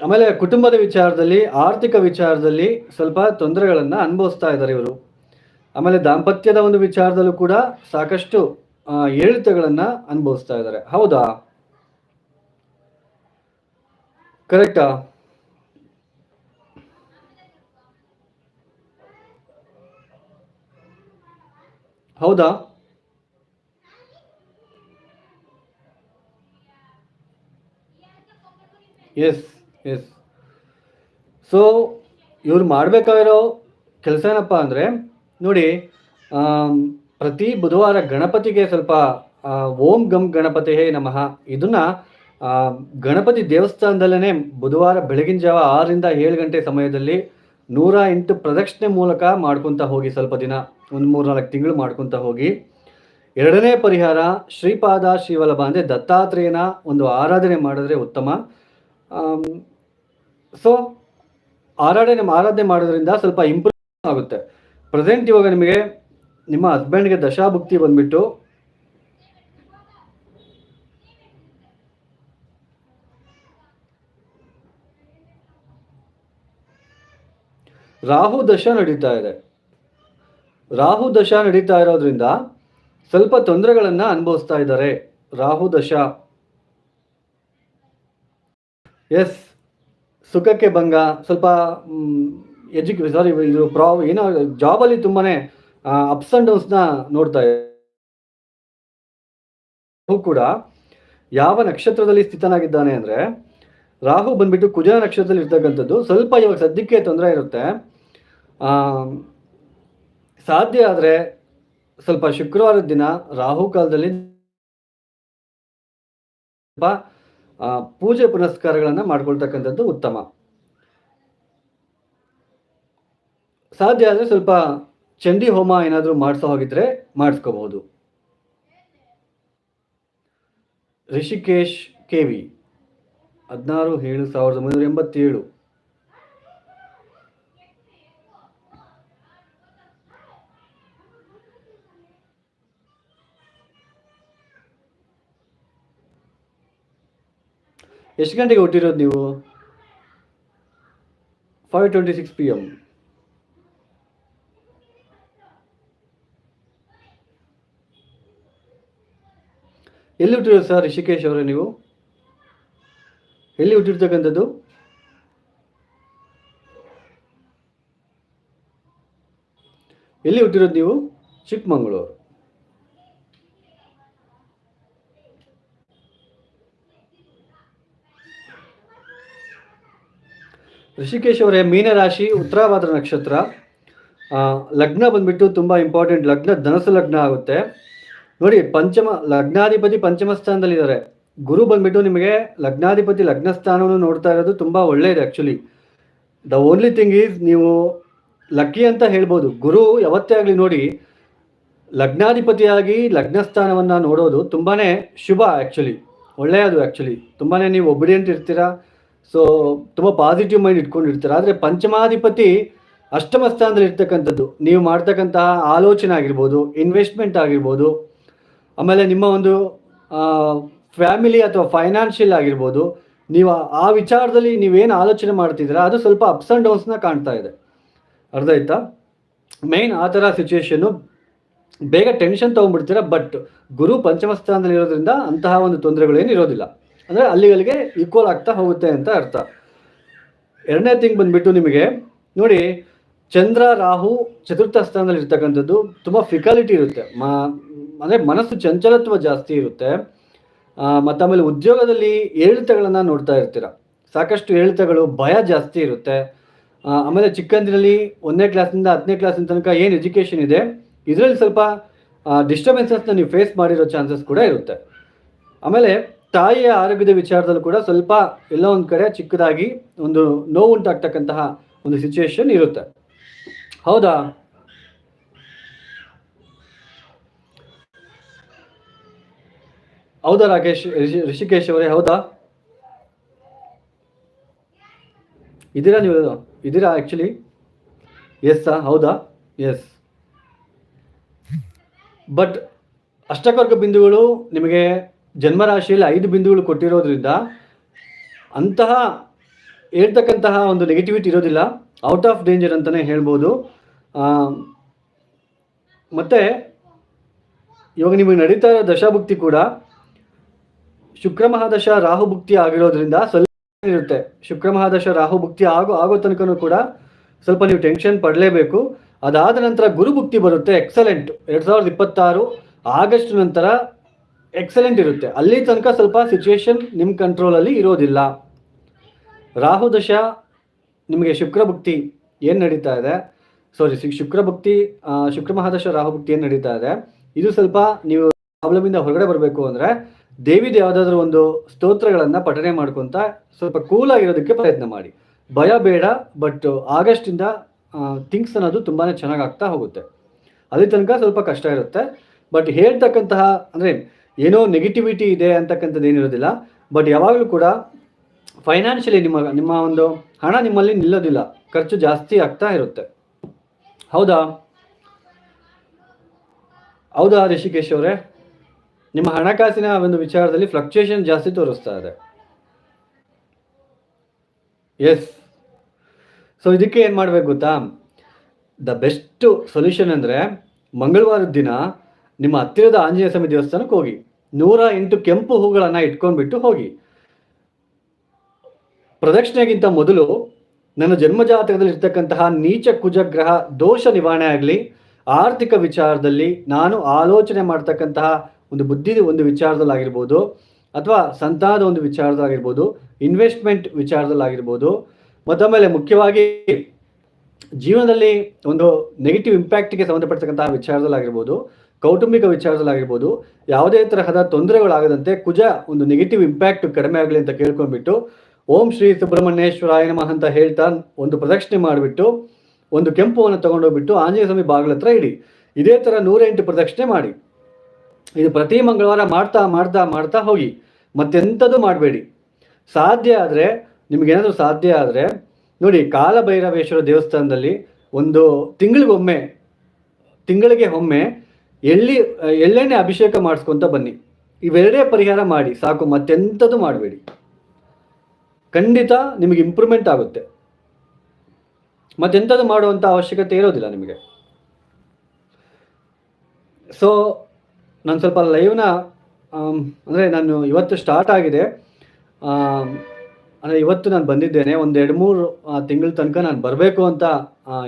ಆಮೇಲೆ ಕುಟುಂಬದ ವಿಚಾರದಲ್ಲಿ, ಆರ್ಥಿಕ ವಿಚಾರದಲ್ಲಿ ಸ್ವಲ್ಪ ತೊಂದರೆಗಳನ್ನು ಅನುಭವಿಸ್ತಾ ಇದ್ದಾರೆ ಇವರು. ಆಮೇಲೆ ದಾಂಪತ್ಯದ ಒಂದು ವಿಚಾರದಲ್ಲೂ ಕೂಡ ಸಾಕಷ್ಟು ಏಳಿತಗಳನ್ನು ಅನುಭವಿಸ್ತಾ ಇದ್ದಾರೆ. ಹೌದಾ? ಕರೆಕ್ಟಾ? ಹೌದಾ? ಎಸ್ ಎಸ್ ಸೊ ಇವ್ರು ಮಾಡಬೇಕಾಗಿರೋ ಕೆಲಸ ಏನಪ್ಪ ಅಂದರೆ, ನೋಡಿ ಪ್ರತಿ ಬುಧವಾರ ಗಣಪತಿಗೆ ಸ್ವಲ್ಪ ಓಂ ಗಂ ಗಣಪತಿಯೇ ನಮಃ. ಇದನ್ನ ಗಣಪತಿ ದೇವಸ್ಥಾನದಲ್ಲೇ ಬುಧವಾರ ಬೆಳಗಿನ ಜಾವ ಆರರಿಂದ ಏಳು ಗಂಟೆ ಸಮಯದಲ್ಲಿ ನೂರ ಎಂಟು ಪ್ರದಕ್ಷಿಣೆ ಮೂಲಕ ಮಾಡ್ಕೊತ ಹೋಗಿ ಸ್ವಲ್ಪ ದಿನ, ಒಂದು ಮೂರು ನಾಲ್ಕು ತಿಂಗಳು ಮಾಡ್ಕೊತ ಹೋಗಿ. ಎರಡನೇ ಪರಿಹಾರ ಶ್ರೀಪಾದ ಶ್ರೀವಲ್ಲಭ ಅಂದರೆ ದತ್ತಾತ್ರೇಯನ ಒಂದು ಆರಾಧನೆ ಮಾಡಿದ್ರೆ ಉತ್ತಮ. ಸೊ ಆರಾಧನೆ ಆರಾಧನೆ ಮಾಡೋದ್ರಿಂದ ಸ್ವಲ್ಪ ಇಂಪ್ರೂವ್ ಆಗುತ್ತೆ. ಪ್ರೆಸೆಂಟ್ ಇವಾಗ ನಿಮಗೆ ನಿಮ್ಮ ಹಸ್ಬೆಂಡ್ಗೆ ದಶಾಭುಕ್ತಿ ಬಂದ್ಬಿಟ್ಟು ರಾಹು ದಶ ನಡೀತಾ ಇದೆ. ರಾಹು ದಶ ನಡೀತಾ ಇರೋದ್ರಿಂದ ಸ್ವಲ್ಪ ತೊಂದರೆಗಳನ್ನು ಅನುಭವಿಸ್ತಾ ಇದ್ದಾರೆ. ರಾಹು ದಶ. ಎಸ್ ಸುಖಕ್ಕೆ ಭಂಗ. ಸ್ವಲ್ಪ ಎಜುಕೆ ಸಾರಿ ಇದು ಪ್ರಾ ಏನೋ ಜಾಬಲ್ಲಿ ತುಂಬಾ ಅಪ್ಸ್ ಆ್ಯಂಡ್ ಡೌನ್ಸ್ನ ನೋಡ್ತಾ ರಾಹು ಕೂಡ ಯಾವ ನಕ್ಷತ್ರದಲ್ಲಿ ಸ್ಥಿತನಾಗಿದ್ದಾನೆ ಅಂದರೆ, ರಾಹು ಬಂದ್ಬಿಟ್ಟು ಕುಜ ನಕ್ಷತ್ರದಲ್ಲಿ ಇರ್ತಕ್ಕಂಥದ್ದು ಸ್ವಲ್ಪ ಇವಾಗ ಸದ್ಯಕ್ಕೆ ತೊಂದರೆ ಇರುತ್ತೆ. ಸಾಧ್ಯ ಆದರೆ ಸ್ವಲ್ಪ ಶುಕ್ರವಾರದ ದಿನ ರಾಹು ಕಾಲದಲ್ಲಿ ಸ್ವಲ್ಪ ಪೂಜೆ ಪುನಸ್ಕಾರಗಳನ್ನು ಮಾಡ್ಕೊಳ್ತಕ್ಕಂಥದ್ದು ಉತ್ತಮ. ಸಾಧ್ಯ ಆದರೆ ಸ್ವಲ್ಪ ಚಂಡಿ ಹೋಮ ಏನಾದರೂ ಮಾಡಿಸೋ ಹೋಗಿದ್ರೆ ಮಾಡಿಸ್ಕೋಬಹುದು. ರಿಷಿಕೇಶ್ ಕೆವಿ ಹದಿನಾರು ಏಳು ಸಾವಿರದ ಒಂಬೈನೂರ ಎಂಬತ್ತೇಳು. ಎಷ್ಟು ಗಂಟೆಗೆ ಹುಟ್ಟಿರೋದು ನೀವು? Five twenty six P M ಎಲ್ಲಿ ಹುಟ್ಟಿರೋದು ಸರ್ ಋಷಿಕೇಶ್ ಅವರೇ ನೀವು? ಎಲ್ಲಿ ಹುಟ್ಟಿರ್ತಕ್ಕಂಥದ್ದು? ಎಲ್ಲಿ ಹುಟ್ಟಿರೋದು ನೀವು? ಚಿಕ್ಕಮಗಳೂರು. ಋಷಿಕೇಶ್ ಅವರೇ, ಮೀನರಾಶಿ, ಉತ್ತರಾಭಾದ್ರ ನಕ್ಷತ್ರ. ಲಗ್ನ ಬಂದ್ಬಿಟ್ಟು ತುಂಬ ಇಂಪಾರ್ಟೆಂಟ್ ಲಗ್ನ ಧನಸು ಲಗ್ನ ಆಗುತ್ತೆ. ನೋಡಿ, ಪಂಚಮ, ಲಗ್ನಾಧಿಪತಿ ಪಂಚಮ ಸ್ಥಾನದಲ್ಲಿದ್ದಾರೆ. ಗುರು ಬಂದ್ಬಿಟ್ಟು ನಿಮಗೆ ಲಗ್ನಾಧಿಪತಿ ಲಗ್ನ ಸ್ಥಾನವನ್ನು ನೋಡ್ತಾ ಇರೋದು ತುಂಬ ಒಳ್ಳೆಯದು actually the only thing is ನೀವು ಲಕ್ಕಿ ಅಂತ ಹೇಳ್ಬೋದು. ಗುರು ಯಾವತ್ತೇ ಆಗಲಿ ನೋಡಿ, ಲಗ್ನಾಧಿಪತಿಯಾಗಿ ಲಗ್ನ ಸ್ಥಾನವನ್ನು ನೋಡೋದು ತುಂಬಾ ಶುಭ ಆ್ಯಕ್ಚುಲಿ ಒಳ್ಳೆಯದು ಆ್ಯಕ್ಚುಲಿ ತುಂಬಾ ನೀವು ಒಬಿಡಿಯಂಟ್ ಇರ್ತೀರಾ? ಸೊ ತುಂಬ ಪಾಸಿಟಿವ್ ಮೈಂಡ್ ಇಟ್ಕೊಂಡಿರ್ತಾರೆ. ಆದರೆ ಪಂಚಮಾಧಿಪತಿ ಅಷ್ಟಮ ಸ್ಥಾನದಲ್ಲಿ ಇರ್ತಕ್ಕಂಥದ್ದು. ನೀವು ಮಾಡ್ತಕ್ಕಂತಹ ಆಲೋಚನೆ ಆಗಿರ್ಬೋದು ಇನ್ವೆಸ್ಟ್ಮೆಂಟ್ ಆಗಿರ್ಬೋದು, ಆಮೇಲೆ ನಿಮ್ಮ ಒಂದು ಫ್ಯಾಮಿಲಿ ಅಥವಾ ಫೈನಾನ್ಷಿಯಲ್ ಆಗಿರ್ಬೋದು, ನೀವು ಆ- ವಿಚಾರದಲ್ಲಿ ನೀವೇನು ಆಲೋಚನೆ ಮಾಡ್ತಿದ್ದೀರಾ, ಅದು ಸ್ವಲ್ಪ ಅಪ್ಸ್ ಆ್ಯಂಡ್ ಡೌನ್ಸ್ನ ಕಾಣ್ತಾ ಇದೆ. ಅರ್ಧ ಆಯ್ತಾ? ಮೇನ್ ಆ ಥರ ಸಿಚುವೇಶನ್ನು ಬೇಗ ಟೆನ್ಷನ್ ತೊಗೊಂಡ್ಬಿಡ್ತೀರಾ ಬಟ್ ಗುರು ಪಂಚಮ ಸ್ಥಾನದಲ್ಲಿ ಇರೋದ್ರಿಂದ ಅಂತಹ ಒಂದು ತೊಂದರೆಗಳೇನು ಇರೋದಿಲ್ಲ. ಅಂದರೆ ಅಲ್ಲಿಗಲ್ಲಿಗೆ ಈಕ್ವಲ್ ಆಗ್ತಾ ಹೋಗುತ್ತೆ ಅಂತ ಅರ್ಥ. ಎರಡನೇ ತಿಂಗ್ ಬಂದ್ಬಿಟ್ಟು ನಿಮಗೆ ನೋಡಿ, ಚಂದ್ರ, ರಾಹು ಚತುರ್ಥ ಸ್ಥಾನದಲ್ಲಿ ಇರ್ತಕ್ಕಂಥದ್ದು ತುಂಬ ಫಿಕಾಲಿಟಿ ಇರುತ್ತೆ. ಮಾ, ಅಂದರೆ ಮನಸ್ಸು ಚಂಚಲತ್ವ ಜಾಸ್ತಿ ಇರುತ್ತೆ. ಮತ್ತು ಆಮೇಲೆ ಉದ್ಯೋಗದಲ್ಲಿ ಏರಿಳಿತಗಳನ್ನು ನೋಡ್ತಾ ಇರ್ತೀರ. ಸಾಕಷ್ಟು ಏಳಿತಗಳು ಭಯ ಜಾಸ್ತಿ ಇರುತ್ತೆ. ಆಮೇಲೆ ಚಿಕ್ಕಂದಿನಲ್ಲಿ ಒಂದನೇ ಕ್ಲಾಸಿಂದ ಹತ್ತನೇ ಕ್ಲಾಸಿನ ತನಕ ಏನು ಎಜುಕೇಷನ್ ಇದೆ, ಇದರಲ್ಲಿ ಸ್ವಲ್ಪ ಡಿಸ್ಟರ್ಬೆನ್ಸಸ್ನ ನೀವು ಫೇಸ್ ಮಾಡಿರೋ ಚಾನ್ಸಸ್ ಕೂಡ ಇರುತ್ತೆ. ಆಮೇಲೆ ತಾಯಿಯ ಆರೋಗ್ಯದ ವಿಚಾರದಲ್ಲೂ ಕೂಡ ಸ್ವಲ್ಪ ಎಲ್ಲ ಒಂದು ಕಡೆ ಚಿಕ್ಕದಾಗಿ ಒಂದು ನೋವು ಉಂಟಾಗ್ತಕ್ಕಂತಹ ಒಂದು ಸಿಚುವೇಶನ್ ಇರುತ್ತೆ. ಹೌದಾ? ಹೌದಾ ರಾಕೇಶ್? ಋಷಿಕೇಶ್ ಅವರೇ, ಹೌದಾ? ಇದೀರಾ ನೀವು ಇದೀರಾ ಆ್ಯಕ್ಚುಲಿ ಎಸ್ ಹೌದಾ? ಎಸ್ ಬಟ್ ಅಷ್ಟಕರ್ಕ ಬಿಂದುಗಳು ನಿಮಗೆ ಜನ್ಮರಾಶಿಯಲ್ಲಿ ಐದು ಬಿಂದುಗಳು ಕೊಟ್ಟಿರೋದ್ರಿಂದ ಅಂತಹ ಹೇಳ್ತಕ್ಕಂತಹ ಒಂದು ನೆಗೆಟಿವಿಟಿ ಇರೋದಿಲ್ಲ. ಔಟ್ ಆಫ್ ಡೇಂಜರ್ ಅಂತಲೇ ಹೇಳ್ಬೋದು. ಮತ್ತು ಇವಾಗ ನಿಮಗೆ ನಡೀತಾ ಇರೋ ದಶಾಭುಕ್ತಿ ಕೂಡ ಶುಕ್ರ ಮಹಾದಶ ರಾಹು ಭುಕ್ತಿ ಆಗಿರೋದ್ರಿಂದ ಸ್ವಲ್ಪ ಇರುತ್ತೆ. ಶುಕ್ರ ಮಹಾದಶ ರಾಹು ಭುಕ್ತಿ ಆಗೋ ಆಗೋ ತನಕನೂ ಕೂಡ ಸ್ವಲ್ಪ ನೀವು ಟೆನ್ಷನ್ ಪಡಲೇಬೇಕು. ಅದಾದ ನಂತರ ಗುರುಭುಕ್ತಿ ಬರುತ್ತೆ. ಎಕ್ಸಲೆಂಟ್ ಎರಡು ಸಾವಿರದ ಇಪ್ಪತ್ತಾರು ಆಗಸ್ಟ್ ನಂತರ ಎಕ್ಸಲೆಂಟ್ ಇರುತ್ತೆ. ಅಲ್ಲಿ ತನಕ ಸ್ವಲ್ಪ ಸಿಚುವೇಶನ್ ನಿಮ್ಮ ಕಂಟ್ರೋಲಲ್ಲಿ ಇರೋದಿಲ್ಲ. ರಾಹು ದಶ, ನಿಮಗೆ ಶುಕ್ರ ಭಕ್ತಿ ಏನು ನಡೀತಾ ಇದೆ? ಸಾರಿ ಶುಕ್ರ ಭಕ್ತಿ ಶುಕ್ರ ಮಹಾದಶ, ರಾಹು ಭಕ್ತಿ ಏನು ನಡೀತಾ ಇದೆ? ಇದು ಸ್ವಲ್ಪ ನೀವು ಪ್ರಾಬ್ಲಮಿಂದ ಹೊರಗಡೆ ಬರಬೇಕು ಅಂದರೆ ದೇವಿದು ಯಾವುದಾದ್ರೂ ಒಂದು ಸ್ತೋತ್ರಗಳನ್ನು ಪಠನೆ ಮಾಡ್ಕೊತ ಸ್ವಲ್ಪ ಕೂಲ್ ಆಗಿರೋದಕ್ಕೆ ಪ್ರಯತ್ನ ಮಾಡಿ. ಭಯ ಬೇಡ ಬಟ್ ಆಗಸ್ಟಿಂದ ಥಿಂಗ್ಸ್ ಅನ್ನೋದು ತುಂಬಾ ಚೆನ್ನಾಗಿ ಆಗ್ತಾ ಹೋಗುತ್ತೆ. ಅಲ್ಲಿ ತನಕ ಸ್ವಲ್ಪ ಕಷ್ಟ ಇರುತ್ತೆ. ಬಟ್ ಹೇಳ್ತಕ್ಕಂತಹ, ಅಂದರೆ ಏನೋ ನೆಗೆಟಿವಿಟಿ ಇದೆ ಅಂತಕ್ಕಂಥದ್ದು ಏನಿರೋದಿಲ್ಲ ಬಟ್ ಯಾವಾಗಲೂ ಕೂಡ ಫೈನಾನ್ಷಿಯಲಿ ನಿಮ್ಮ ನಿಮ್ಮ ಒಂದು ಹಣ ನಿಮ್ಮಲ್ಲಿ ನಿಲ್ಲೋದಿಲ್ಲ. ಖರ್ಚು ಜಾಸ್ತಿ ಆಗ್ತಾ ಇರುತ್ತೆ. ಹೌದಾ? ಹೌದಾ ರಿಷಿಕೇಶ್ ಅವರೇ? ನಿಮ್ಮ ಹಣಕಾಸಿನ ಒಂದು ವಿಚಾರದಲ್ಲಿ ಫ್ಲಕ್ಚುಯೇಷನ್ ಜಾಸ್ತಿ ತೋರಿಸ್ತಾ ಇದೆ. ಎಸ್ ಸೊ ಇದಕ್ಕೆ ಏನು ಮಾಡ್ಬೇಕು ಗೊತ್ತಾ? ದ ಬೆಸ್ಟ್ ಸೊಲ್ಯೂಷನ್ ಅಂದರೆ ಮಂಗಳವಾರದ ದಿನ ನಿಮ್ಮ ಹತ್ತಿರದ ಆಂಜನೇಯ ಸ್ವಾಮಿ ದೇವಸ್ಥಾನಕ್ಕೆ ಹೋಗಿ. ನೂರ ಎಂಟು ಕೆಂಪು ಹೂಗಳನ್ನು ಇಟ್ಕೊಂಡ್ಬಿಟ್ಟು ಹೋಗಿ. ಪ್ರದಕ್ಷಿಣೆಗಿಂತ ಮೊದಲು ನನ್ನ ಜನ್ಮಜಾತಕದಲ್ಲಿ ಇರ್ತಕ್ಕಂತಹ ನೀಚ ಕುಜಗ್ರಹ ದೋಷ ನಿವಾರಣೆ ಆಗಲಿ, ಆರ್ಥಿಕ ವಿಚಾರದಲ್ಲಿ ನಾನು ಆಲೋಚನೆ ಮಾಡ್ತಕ್ಕಂತಹ ಒಂದು ಬುದ್ಧಿ ಒಂದು ವಿಚಾರದಲ್ಲಾಗಿರ್ಬೋದು, ಅಥವಾ ಸಂತಾನದ ಒಂದು ವಿಚಾರದಲ್ಲಾಗಿರ್ಬೋದು ಇನ್ವೆಸ್ಟ್ಮೆಂಟ್ ವಿಚಾರದಲ್ಲಾಗಿರ್ಬೋದು ಮತ್ತೊಮ್ಮೆಲೆ ಮುಖ್ಯವಾಗಿ ಜೀವನದಲ್ಲಿ ಒಂದು ನೆಗೆಟಿವ್ ಇಂಪ್ಯಾಕ್ಟ್ಗೆ ಸಂಬಂಧಪಡ್ತಕ್ಕಂತಹ ವಿಚಾರದಲ್ಲಾಗಿರ್ಬೋದು ಕೌಟುಂಬಿಕ ವಿಚಾರದಲ್ಲಾಗಿರ್ಬೋದು, ಯಾವುದೇ ತರಹದ ತೊಂದರೆಗಳಾಗದಂತೆ ಕುಜ ಒಂದು ನೆಗೆಟಿವ್ ಇಂಪ್ಯಾಕ್ಟ್ ಕಡಿಮೆ ಆಗಲಿ ಅಂತ ಕೇಳ್ಕೊಂಡ್ಬಿಟ್ಟು, ಓಂ ಶ್ರೀ ಸುಬ್ರಹ್ಮಣ್ಯೇಶ್ವರಾಯ ನಮಃ ಅಂತ ಹೇಳ್ತಾ ಒಂದು ಪ್ರದಕ್ಷಿಣೆ ಮಾಡಿಬಿಟ್ಟು, ಒಂದು ಕೆಂಪುವನ್ನು ತಗೊಂಡೋಗ್ಬಿಟ್ಟು ಆಂಜನೇಯ ಸ್ವಾಮಿ ಬಾಗಿಲ ಹತ್ರ ಇಡಿ. ಇದೇ ಥರ ನೂರೆಂಟು ಪ್ರದಕ್ಷಿಣೆ ಮಾಡಿ. ಇದು ಪ್ರತಿ ಮಂಗಳವಾರ ಮಾಡ್ತಾ ಮಾಡ್ತಾ ಮಾಡ್ತಾ ಹೋಗಿ. ಮತ್ತೆಂಥದ್ದು ಮಾಡಬೇಡಿ. ಸಾಧ್ಯ ಆದರೆ, ನಿಮಗೇನಾದರೂ ಸಾಧ್ಯ ಆದರೆ, ನೋಡಿ ಕಾಲಭೈರವೇಶ್ವರ ದೇವಸ್ಥಾನದಲ್ಲಿ ಒಂದು ತಿಂಗಳಿಗೊಮ್ಮೆ, ತಿಂಗಳಿಗೆ ಒಮ್ಮೆ ಎಳ್ಳಿ ಎಳ್ಳೆಣ್ಣೆ ಅಭಿಷೇಕ ಮಾಡಿಸ್ಕೊಂತ ಬನ್ನಿ. ಇವೆರಡೇ ಪರಿಹಾರ ಮಾಡಿ, ಸಾಕು, ಮತ್ತೆಂಥದ್ದು ಮಾಡಬೇಡಿ. ಖಂಡಿತ ನಿಮಗೆ ಇಂಪ್ರೂವ್ಮೆಂಟ್ ಆಗುತ್ತೆ. ಮತ್ತೆಂಥದ್ದು ಮಾಡುವಂಥ ಅವಶ್ಯಕತೆ ಇರೋದಿಲ್ಲ ನಿಮಗೆ. ಸೊ ನಾನು ಸ್ವಲ್ಪ ಲೈವ್ನ ಅಂದರೆ ನಾನು ಇವತ್ತು ಸ್ಟಾರ್ಟ್ ಆಗಿದೆ. ಅಂದರೆ ಇವತ್ತು ನಾನು ಬಂದಿದ್ದೇನೆ. ಒಂದು ಎರಡು ಮೂರು ತಿಂಗಳ ತನಕ ನಾನು ಬರಬೇಕು ಅಂತ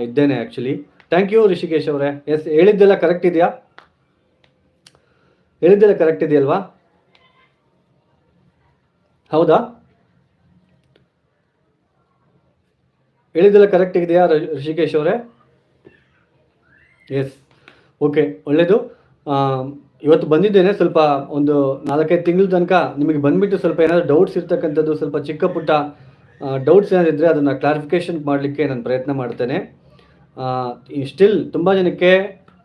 ಇದ್ದೇನೆ ಆ್ಯಕ್ಚುಲಿ ಥ್ಯಾಂಕ್ ಯು ರಿಷಿಕೇಶ್ ಅವರೇ. ಎಸ್ ಹೇಳಿದ್ದೆಲ್ಲ ಕರೆಕ್ಟ್ ಇದೆಯಾ? ಹೇಳಿದ್ದೆಲ್ಲ ಕರೆಕ್ಟ್ ಇದೆಯಲ್ವಾ? ಹೌದಾ? ಹೇಳಿದ್ದೆಲ್ಲ ಕರೆಕ್ಟ್ ಇದೆಯಾ ಋಷಿಕೇಶ್ ಅವರೇ? ಎಸ್ ಓಕೆ ಒಳ್ಳೆಯದು ಇವತ್ತು ಬಂದಿದ್ದೇನೆ ಸ್ವಲ್ಪ ಒಂದು ನಾಲ್ಕೈದು ತಿಂಗಳ ತನಕ. ನಿಮಗೆ ಬಂದುಬಿಟ್ಟು ಸ್ವಲ್ಪ ಏನಾದರೂ ಡೌಟ್ಸ್ ಇರ್ತಕ್ಕಂಥದ್ದು, ಸ್ವಲ್ಪ ಚಿಕ್ಕ ಪುಟ್ಟ ಡೌಟ್ಸ್ ಏನಾದ್ರು ಇದ್ದರೆ ಅದನ್ನು ಕ್ಲಾರಿಫಿಕೇಶನ್ ಮಾಡಲಿಕ್ಕೆ ನಾನು ಪ್ರಯತ್ನ ಮಾಡ್ತೇನೆ. ಸ್ಟಿಲ್ ತುಂಬ ಜನಕ್ಕೆ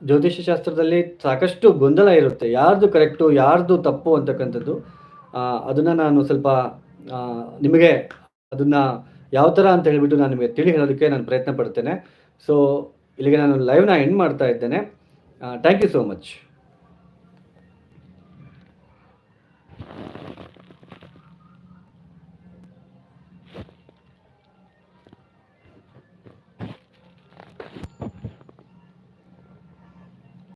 ಜ್ಯೋತಿಷ್ಯ ಶಾಸ್ತ್ರದಲ್ಲಿ ಸಾಕಷ್ಟು ಗೊಂದಲ ಇರುತ್ತೆ. ಯಾರ್ದು ಕರೆಕ್ಟು ಯಾರ್ದು ತಪ್ಪು ಅಂತಕ್ಕಂಥದ್ದು ಅದನ್ನು ನಾನು ಸ್ವಲ್ಪ ನಿಮಗೆ ಅದನ್ನು ಯಾವ ಥರ ಅಂತ ಹೇಳಿಬಿಟ್ಟು ನಾನು ನಿಮಗೆ ತಿಳಿ ಹೇಳೋದಕ್ಕೆ ನಾನು ಪ್ರಯತ್ನ ಪಡ್ತೇನೆ. ಸೊ ಇಲ್ಲಿಗೆ ನಾನು ಲೈವ್ನ ಎಂಡ್ ಮಾಡ್ತಾ ಇದ್ದೇನೆ. Thank you so much